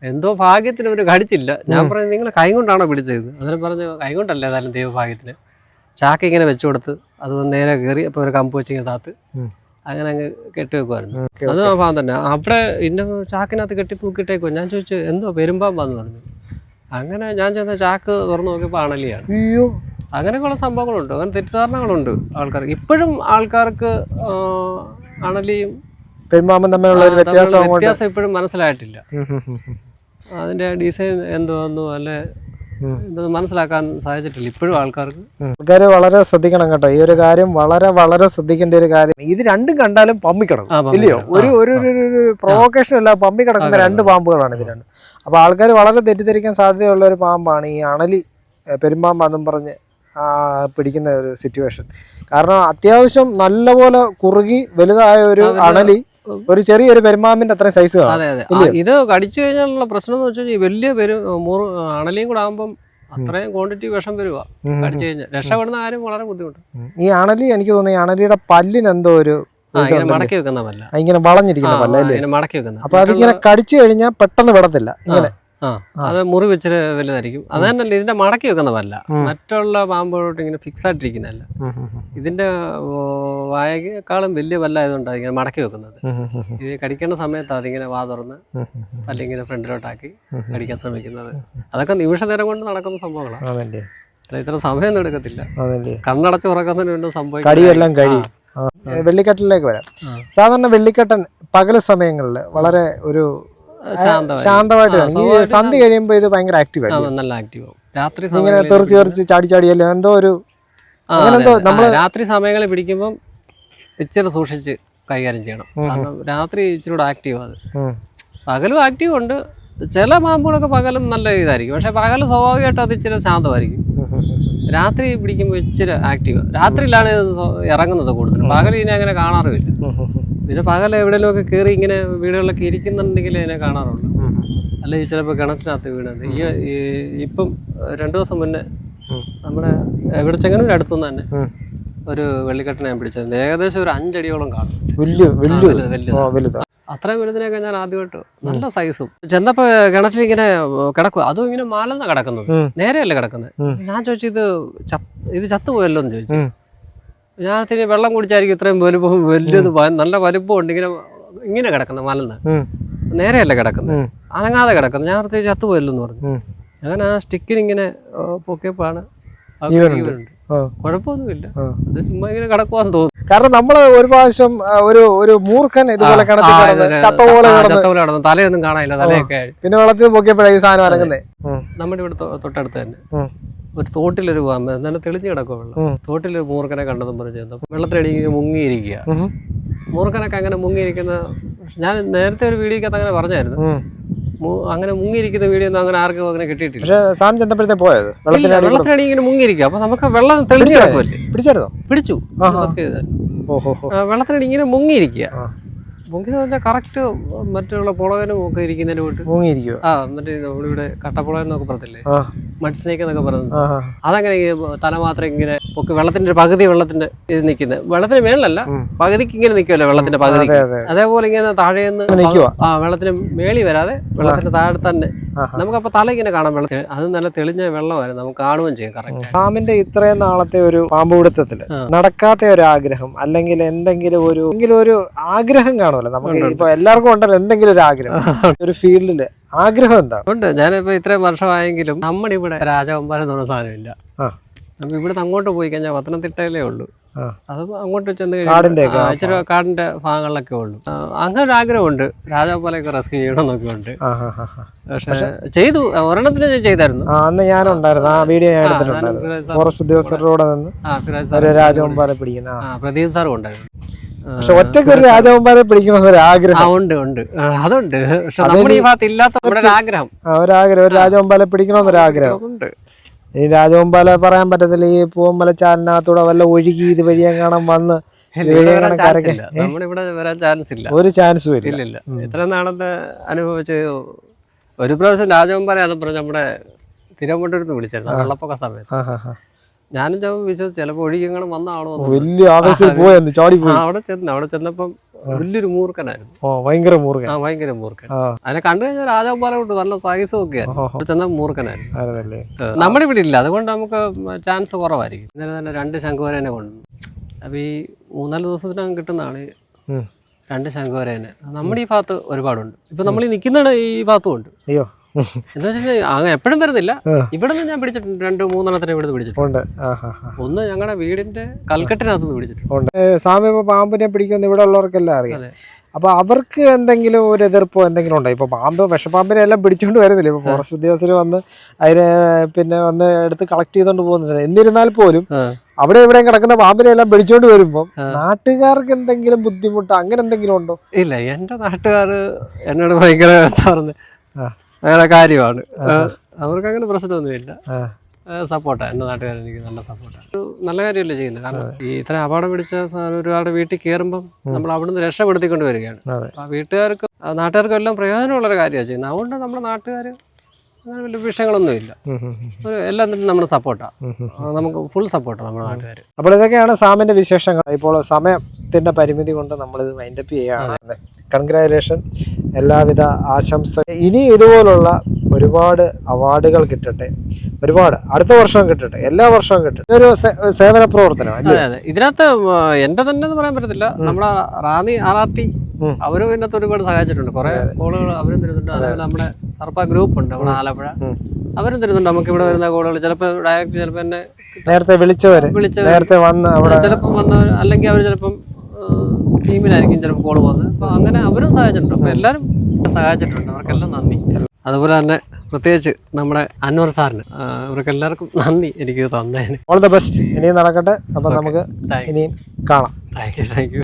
എന്തോ ഭാഗ്യത്തിന് അവർ കടിച്ചില്ല. ഞാൻ പറഞ്ഞു നിങ്ങൾ കൈ കൊണ്ടാണോ പിടിച്ചത് അതിന് പറഞ്ഞു കൈ കൊണ്ടല്ല ഏതായാലും ദൈവഭാഗ്യത്തിന്. ചാക്ക് ഇങ്ങനെ വെച്ചു കൊടുത്ത് അത് നേരെ കയറി അപ്പോൾ ഒരു കമ്പ് വെച്ച് ഇങ്ങനെ താത്ത് അങ്ങനെ അങ്ങ് കെട്ടി വെക്കുമായിരുന്നു അത് ആ ഭാഗം തന്നെ. അവിടെ ഇന്ന ചാക്കിനകത്ത് കെട്ടി തൂക്കിട്ടേക്കോ ഞാൻ ചോദിച്ചു എന്തോ പെരുമ്പാമ്പാന്ന്? പറഞ്ഞു. അങ്ങനെ ഞാൻ ചെന്ന ചാക്ക് തുറന്നു നോക്കിയപ്പോൾ അണലിയാണ്. അയ്യോ. അങ്ങനെയൊക്കെയുള്ള സംഭവങ്ങളുണ്ട്. അങ്ങനെ തെറ്റിദ്ധാരണകളുണ്ട് ആൾക്കാർക്ക്. ഇപ്പോഴും ആൾക്കാർക്ക് അണലിയും പെരുമ്പാമ്പും തമ്മിലുള്ള ഒരു വ്യത്യാസം വ്യത്യാസം ഇപ്പോഴും മനസ്സിലായിട്ടില്ല. അതിന്റെ ഡിസൈൻ എന്തോന്നു അല്ലെ മനസ്സിലാക്കാൻ സാധിച്ചിട്ടില്ല ഇപ്പോഴും ആൾക്കാർക്ക്. ആൾക്കാർ വളരെ ശ്രദ്ധിക്കണം കേട്ടോ. ഈ ഒരു കാര്യം വളരെ വളരെ ശ്രദ്ധിക്കേണ്ട ഒരു കാര്യം. ഇത് രണ്ടും കണ്ടാലും കിടക്കും. ഇല്ലയോ? ഒരു ഒരു പ്രൊവോക്കേഷൻ അല്ല പമ്മി കിടക്കുന്ന രണ്ട് പാമ്പുകളാണ് ഇത് രണ്ട് അപ്പൊ ആൾക്കാർ വളരെ തെറ്റിദ്ധരിക്കാൻ സാധ്യതയുള്ള ഒരു പാമ്പാണ് ഈ അണലി പെരുമ്പാമ്പ് എന്നും പറഞ്ഞ് പിടിക്കുന്ന ഒരു സിറ്റുവേഷൻ കാരണം അത്യാവശ്യം നല്ലപോലെ കുറുകി വലുതായ ഒരു അണലി ഒരു ചെറിയൊരു പെരുമാമ്പിന്റെ അത്രയും സൈസ് അതെ അതെ. ഇത് കടിച്ചു കഴിഞ്ഞാലുള്ള പ്രശ്നം എന്ന് വെച്ചാൽ ഈ വലിയ പേര് അണലിയും കൂടെ ആകുമ്പം അത്രയും ക്വാണ്ടിറ്റി വിഷം വരുക കടിച്ചു കഴിഞ്ഞാൽ രക്ഷപ്പെടുന്ന ആരും വളരെ ബുദ്ധിമുട്ട്. ഈ അണലി എനിക്ക് തോന്നുന്നു ഈ അണലിയുടെ പല്ലിന് എന്തോ ഒരു മടക്കി വെക്കുന്ന പല്ല. ഇങ്ങനെ വളഞ്ഞിരിക്കുന്ന പല്ല അല്ലേ മടക്കി വെക്കുന്ന. അപ്പൊ അതിങ്ങനെ കടിച്ചു കഴിഞ്ഞാൽ പെട്ടെന്ന് വിടത്തില്ല. ഇങ്ങനെ. അത് മുറി വെച്ചിട്ട് വലുതായിരിക്കും. അത് തന്നെയല്ല ഇതിന്റെ മടക്കി വെക്കുന്ന പല്ല മറ്റുള്ള പാമ്പോട്ട് ഇങ്ങനെ ഫിക്സ് ആയിട്ടിരിക്കുന്നതല്ല. ഇതിന്റെ വായക്കാളും വലിയ പല്ലായതുകൊണ്ടാണ് ഇങ്ങനെ മടക്കി വെക്കുന്നത്. ഇത് കടിക്കേണ്ട സമയത്ത് അതിങ്ങനെ വാ തുറന്ന്. അല്ലെങ്കിൽ ഫ്രണ്ടിലോട്ടാക്കി. കടിക്കാൻ ശ്രമിക്കുന്നത്. അതൊക്കെ നിമിഷ നേരം കൊണ്ട് നടക്കുന്ന സംഭവങ്ങളാണ്. ഇത്ര- സമയമൊന്നും എടുക്കത്തില്ല. കണ്ണടച്ച് ഉറക്കുന്നതിന് വേണ്ടി സംഭവിക്കും കടിയെല്ലാം. വെള്ളിക്കെട്ടിലേക്ക് വരാം. സാധാരണ വെള്ളിക്കെട്ടൻ പകൽ സമയങ്ങളിൽ വളരെ ഒരു ശാന്തമായിട്ട്. സന്ധി കഴിയുമ്പോൾ ഇത് ഭയങ്കര ആക്റ്റീവ് ആയിരിക്കും. നല്ല ആക്റ്റീവ് ആവും. രാത്രി ഇങ്ങനെ സമയങ്ങളിൽ തെറിച്ച് തെറിച്ച് ചാടി ചാടിയല്ലോ എന്തോ ഒരു അങ്ങനെന്തോ ആ, രാത്രി സമയങ്ങളിൽ പിടിക്കുമ്പം ഇച്ചിരി സൂക്ഷിച്ച് കൈകാര്യം ചെയ്യണം. കാരണം രാത്രി ഇച്ചിരി ആക്റ്റീവ് അത് പകലും ആക്റ്റീവ് ഉണ്ട്. ചില മാമ്പുകളൊക്കെ പകലും നല്ല ഇതായിരിക്കും. പക്ഷെ പകൽ സ്വാഭാവികമായിട്ട് അത് ഇച്ചിരി ശാന്തമായിരിക്കും. രാത്രി പിടിക്കുമ്പോൾ ഇച്ചിരി ആക്റ്റീവ് രാത്രിയിലാണ് ഇത് ഇറങ്ങുന്നത് കൂടുതൽ പകൽ ഇനി അങ്ങനെ കാണാറുമില്ല. പിന്നെ പകൽ എവിടെയെങ്കിലുമൊക്കെ കയറി ഇങ്ങനെ വീടുകളിലൊക്കെ ഇരിക്കുന്നുണ്ടെങ്കിൽ എന്നെ കാണാറുള്ളൂ. ഉം. അല്ലെങ്കിൽ ചിലപ്പോൾ കിണറ്റിനകത്ത് വീണത്. ഈ ഇപ്പം രണ്ടു ദിവസം മുന്നേ. നമ്മുടെ എവിടെ ചെങ്ങന്നൂർ അടുത്തുനിന്ന് തന്നെ ഒരു വെള്ളിക്കെട്ടിനെ ഞാൻ പിടിച്ചത് ഏകദേശം ഒരു അഞ്ചടിയോളം കാണും. അത്രയും വലുതിനെയൊക്കെ ഞാൻ ആദ്യമായിട്ട് നല്ല സൈസും ചെന്നപ്പോ കിണറ്റിൽ ഇങ്ങനെ കിടക്കുക അതും ഇങ്ങനെ മാലന്ന കിടക്കുന്നത്. നേരെയല്ലേ കിടക്കുന്നത്. ഞാൻ ചോദിച്ചു ഇത് ഇത് ചത്തുപോയല്ലോ? എന്ന് ചോദിച്ചു. ഞാൻ തിരി വെള്ളം കുടിച്ചായിരിക്കും ഇത്രയും വലുപ്പം വലിയത് നല്ല വലുപ്പം ഉണ്ട് ഇങ്ങനെ ഇങ്ങനെ കിടക്കുന്നത് മലന്ന്. നേരെയല്ല കിടക്കുന്നത് അനങ്ങാതെ കിടക്കുന്നത് ഞാൻ പ്രത്യേകിച്ച് ചത്തുപോയല്ലോ എന്ന് പറഞ്ഞു. അങ്ങനെ ആ സ്റ്റിക്കിന് ഇങ്ങനെ പൊക്കിയപ്പോഴാണ് ജീവനുണ്ട്. കുഴപ്പമൊന്നുമില്ല. അത് ചുമ്മാ ഇങ്ങനെ കിടക്കുവാന്ന് തോന്നുന്നു. കാരണം നമ്മൾ ഒരു പ്രാവശ്യം ഒരു ഒരു മൂർഖൻ ഇതുപോലെ ആ, കിടന്ന് തലയൊന്നും കാണാനില്ല തലയൊക്കെ പിന്നെ വെള്ളത്തിൽ പൊക്കിയപ്പോഴാണ് ഈ സാധനം ഇറങ്ങുന്നത്. നമ്മുടെ ഇവിടെ തൊട്ടടുത്ത് തന്നെ. ഒരു തോട്ടിലൊരു പാമ്പ് നല്ല തെളിഞ്ഞു കിടക്കും വെള്ളം. തോട്ടിലൊരു മൂർക്കനെ കണ്ടതും പറഞ്ഞു ചെന്നു അപ്പോൾ വെള്ളത്തിലടി ഇങ്ങനെ മുങ്ങിയിരിക്കുക മൂർക്കനൊക്കെ മൂർഖനൊക്കെ അങ്ങനെ മുങ്ങിയിരിക്കുന്ന ഞാൻ നേരത്തെ ഒരു വീഡിയോക്കകത്ത് അങ്ങനെ പറഞ്ഞായിരുന്നു. അങ്ങനെ മുങ്ങിയിരിക്കുന്ന വീഡിയോ ഒന്നും അങ്ങനെ ആർക്കും അങ്ങനെ കിട്ടിയിട്ടില്ല. പക്ഷെ സാം ചെന്നപ്പോഴത്തെ പോയത്? വെള്ളത്തിനടി ഇങ്ങനെ മുങ്ങിയിരിക്കുക അപ്പൊ നമുക്ക് വെള്ളം തെളിച്ചു പിടിച്ചോ? കിടക്കുമല്ലേ പിടിച്ചായിരുന്നോ വെള്ളത്തിനടി ഇങ്ങനെ മുങ്ങിയിരിക്കുക എന്ന് പറഞ്ഞാൽ കറക്റ്റ് മറ്റുള്ള പുളകനും ഒക്കെ ഇരിക്കുന്നതിന് പോയിട്ട് മുങ്ങിയിരിക്കുവോ ആ മറ്റേ നമ്മളിവിടെ കട്ടപ്പുളകൻ എന്നൊക്കെ പറഞ്ഞില്ലേ മഡ് സ്നേക്ക് എന്നൊക്കെ പറഞ്ഞത് അതങ്ങനെ ഈ തല മാത്രം ഇങ്ങനെ പൊക്കി വെള്ളത്തിന്റെ ഒരു പകുതി വെള്ളത്തിന്റെ ഇത് നിൽക്കുന്നത് വെള്ളത്തിന് മേളിലല്ല. പകുതിക്ക് ഇങ്ങനെ നിൽക്കുമല്ലോ വെള്ളത്തിന്റെ പകുതി അതെ അതെ. അതേപോലെ ഇങ്ങനെ താഴേന്ന്. ആ വെള്ളത്തിന് മേളി വരാതെ വെള്ളത്തിന്റെ താഴെ തന്നെ. നമുക്കപ്പോ തല ഇങ്ങനെ കാണാൻ വെള്ളത്തിൽ അത് നല്ല തെളിഞ്ഞ വെള്ളമായിരുന്നു. നമുക്ക് കാണുകയും ചെയ്യാം കറക്റ്റ് പാമ്പിന്റെ ഇത്രയും നാളത്തെ ഒരു പാമ്പ് പിടുത്തത്തിൽ. നടക്കാത്ത ഒരു ആഗ്രഹം അല്ലെങ്കിൽ എന്തെങ്കിലും ഒരു എന്തെങ്കിലും ഒരു ആഗ്രഹം കാണുമല്ലോ. നമുക്ക് ഉണ്ട്, ഉണ്ട്. ഇപ്പൊ എല്ലാവർക്കും ഉണ്ടല്ലോ എന്തെങ്കിലും ഒരു ആഗ്രഹം. ഒരു ഫീൽഡിൽ ആഗ്രഹം എന്താ ഉണ്ട്. ഞാനിപ്പോ ഇത്രയും വർഷമായെങ്കിലും നമ്മുടെ ഇവിടെ രാജവമ്പാലം എന്ന് പറഞ്ഞ സാധനമില്ല. നമുക്ക് ഇവിടുന്ന് അങ്ങോട്ട് പോയി കഴിഞ്ഞാൽ പത്തനംതിട്ടയിലേ ഉള്ളൂ. അത് അങ്ങോട്ട് ചെന്ന് കഴിഞ്ഞാൽ ഇച്ചിരി കാടിന്റെ ഭാഗങ്ങളിലൊക്കെ ഉള്ളൂ. അങ്ങനെ ഒരു ആഗ്രഹമുണ്ട്. രാജാവമ്പാലൊക്കെ റെസ്ക്യൂ ചെയ്യണമെന്നൊക്കെ ഉണ്ട്. പക്ഷെ ചെയ്തു. ഒരെണ്ണത്തിന് ഞാൻ ചെയ്തായിരുന്നു. അന്ന് ഞാനുണ്ടായിരുന്നു. ആ വീഡിയോ ഞാൻ എടുത്തിട്ടുണ്ടായിരുന്നു. ഫോറസ്റ്റ് ഉദ്യോഗസ്ഥരുടെ കൂടെ നിന്ന് രാജവമ്പാലെ പിടിക്കുന്ന. പ്രദീപ് സാറും ഉണ്ടായിരുന്നു. പക്ഷെ ഒറ്റയ്ക്ക് ഒരു രാജകുമാരെ പിടിക്കണമെന്ന് ഒരു ആഗ്രഹം ഉണ്ട് ഉണ്ട്. അതുണ്ട്. പക്ഷെ നമ്മുടെ ഈ ഭാഗത്ത് ഇല്ലാത്ത ഒരു ആഗ്രഹം ഒരാഗ്രഹം. ഒരു രാജവമ്പാലെ പിടിക്കണമെന്നൊരു ആഗ്രഹം ഉണ്ട് ഈ രാജവമ്പാല പറയാൻ പറ്റത്തില്ല ഈ പൂവമ്പല ചാലിനകത്തൂടെ വല്ല ഒഴുകി ഇത് വഴിയെങ്ങാണം വന്ന് ഒരു ചാൻസ് ഇല്ല. ഇത്ര നാളത്തെ അനുഭവിച്ച് ഒരു പ്രാവശ്യം രാജവമ്പാല അതും പറഞ്ഞു നമ്മുടെ തിരുവനന്തപുരത്ത് വിളിച്ചായിരുന്നു. വെള്ളപ്പൊക്ക സമയത്ത്. ഞാനും വിശ്വസിച്ചു ചിലപ്പോൾ ഒഴുകിയെങ്കിലും വന്നാണോ. വലിയ ആവേശത്തിൽ പോയെന്ന് ചാടി പോയി. അവിടെ ചെന്ന് അവിടെ ചെന്നപ്പം വലിയൊരു മൂർഖനായിരുന്നു. ഭയങ്കര മുറുകൻ ആ ഭയങ്കര മൂർഖൻ. ആ. അതിനെ കണ്ടു കഴിഞ്ഞാൽ രാജാപാലോട്ട് നല്ല സൈസും ഒക്കെ ചെന്ന മൂർഖനായിരുന്നു. നമ്മുടെ ഇവിടെ ഇല്ല. അതുകൊണ്ട് നമുക്ക് ചാൻസ് കുറവായിരിക്കും. ഇന്നലെ തന്നെ രണ്ട് ശംഖുവരേനെ കൊണ്ടു. അപ്പൊ ഈ മൂന്നാൽ ദിവസത്തിനകം കിട്ടുന്നതാണ് രണ്ട് ശംഖുവരേനെ. നമ്മുടെ ഈ ഭാഗത്ത് ഒരുപാടുണ്ട്. ഇപ്പൊ നമ്മൾ ഈ നിൽക്കുന്ന ഈ ഭാഗത്തും ഉണ്ട്. അയ്യോ. എന്താ വെച്ചാൽ എപ്പോഴും വരുന്നില്ല. ഇവിടെ നിന്ന് ഞാൻ പിടിച്ചിട്ടുണ്ട്. രണ്ട് മൂന്നെണ്ണത്തിന് ഇവിടെ പിടിച്ചിട്ടുണ്ട്. ഒന്ന് ഞങ്ങളുടെ വീടിന്റെ കൽക്കട്ടിനകത്ത് നിന്ന് പിടിച്ചിട്ടുണ്ട്. സാമി ഇപ്പൊ പാമ്പിനെ പിടിക്കുന്ന ഇവിടെ ഉള്ളവർക്കെല്ലാം അറിയാം. അപ്പൊ അവർക്ക് എന്തെങ്കിലും ഒരു എതിർപ്പോ എന്തെങ്കിലും ഉണ്ടോ? ഇപ്പൊ പാമ്പ് വിഷപ്പാമ്പിനെ എല്ലാം പിടിച്ചോണ്ട് വരുന്നില്ല. ഇപ്പൊ ഫോറസ്റ്റ് ഉദ്യോഗസ്ഥർ വന്ന് അതിനെ പിന്നെ വന്ന് എടുത്ത് കളക്ട് ചെയ്തോണ്ട് പോകുന്നുണ്ട് എന്നിരുന്നാൽ പോലും. അവിടെ ഇവിടെയും കിടക്കുന്ന പാമ്പിനെ എല്ലാം പിടിച്ചോണ്ട് വരുമ്പോൾ ആ. നാട്ടുകാർക്ക് എന്തെങ്കിലും ബുദ്ധിമുട്ട് അങ്ങനെ എന്തെങ്കിലും ഉണ്ടോ? ഇല്ല എന്റെ നാട്ടുകാർ എന്നോട് ഭയങ്കര എന്താ ഭയങ്കര കാര്യമാണ്. അവർക്ക് അങ്ങനെ പ്രശ്നമൊന്നുമില്ല. സപ്പോർട്ടാണ് എന്റെ നാട്ടുകാർ എനിക്ക് നല്ല സപ്പോർട്ടാണ് ഒരു നല്ല കാര്യമല്ലേ ചെയ്യുന്നത് കാരണം ഈ ഇത്ര അപകടം പിടിച്ച സാധനം ഒരാളുടെ വീട്ടിൽ കയറുമ്പം നമ്മൾ അവിടുന്ന് രക്ഷപ്പെടുത്തിക്കൊണ്ട് വരികയാണ്. വീട്ടുകാർക്കും നാട്ടുകാർക്കും എല്ലാം പ്രയോജനമുള്ളൊരു കാര്യമാണ് ചെയ്യുന്നത്. അതുകൊണ്ട് നമ്മുടെ നാട്ടുകാർ അങ്ങനെ വലിയ വിഷയങ്ങളൊന്നുമില്ല. എല്ലാം തന്നെ നമ്മുടെ സപ്പോർട്ടാണ്. നമുക്ക് ഫുൾ സപ്പോർട്ടാണ് നമ്മുടെ നാട്ടുകാർ അപ്പോൾ ഇതൊക്കെയാണ് സാമിന്റെ വിശേഷങ്ങൾ. ഇപ്പോൾ സമയത്തിന്റെ പരിമിതി കൊണ്ട് നമ്മൾ ഇത് വൈൻഡപ്പ് ചെയ്യുകയാണ്. കൺഗ്രാജുലേഷൻ എല്ലാവിധ ആശംസ ഇനി ഇതുപോലുള്ള ഒരുപാട് അവാർഡുകൾ കിട്ടട്ടെ. ഒരുപാട്. അടുത്ത വർഷവും കിട്ടട്ടെ. എല്ലാ വർഷവും കിട്ടട്ടെ. ഒരു സേവന പ്രവർത്തനം അതെ അതെ. ഇതിനകത്ത് എന്റെ എന്റെ തന്നെ പറയാൻ പറ്റത്തില്ല. നമ്മുടെ റാന്നി ആർ ആർ ടി. അവരും ഇതിനകത്ത് ഒരുപാട് സഹായിച്ചിട്ടുണ്ട്. കുറെ കോളുകൾ അവരും തരുന്നുണ്ട്. അതേപോലെ നമ്മുടെ സർപ്പ ഗ്രൂപ്പ് ഉണ്ട് നമ്മുടെ ആലപ്പുഴ. അവരും തരുന്നുണ്ട്. നമുക്ക് ഇവിടെ വരുന്ന കോളുകൾ. ചിലപ്പോൾ ഡയറക്റ്റ് ചിലപ്പോൾ എന്നെ നേരത്തെ വിളിച്ചവര്. വിളിച്ച് നേരത്തെ വന്ന് അവിടെ ചിലപ്പം വന്നവർ അല്ലെങ്കിൽ അവർ ചിലപ്പം ടീമിലായിരിക്കും ചിലപ്പോൾ കോൾ പോകുന്നത് അപ്പോൾ അങ്ങനെ അവരും സഹായിച്ചിട്ടുണ്ട്. അപ്പോൾ എല്ലാവരും സഹായിച്ചിട്ടുണ്ട്. അവർക്കെല്ലാം നന്ദി. അതുപോലെ തന്നെ പ്രത്യേകിച്ച് നമ്മുടെ അന്നൂർ സാറിന് ഇവർക്ക് എല്ലാവർക്കും നന്ദി എനിക്ക് തന്നതിന്. ഓൾ ദ ബെസ്റ്റ് ഇനിയും നടക്കട്ടെ. അപ്പൊ നമുക്ക് ഇനിയും കാണാം. Thank you thank you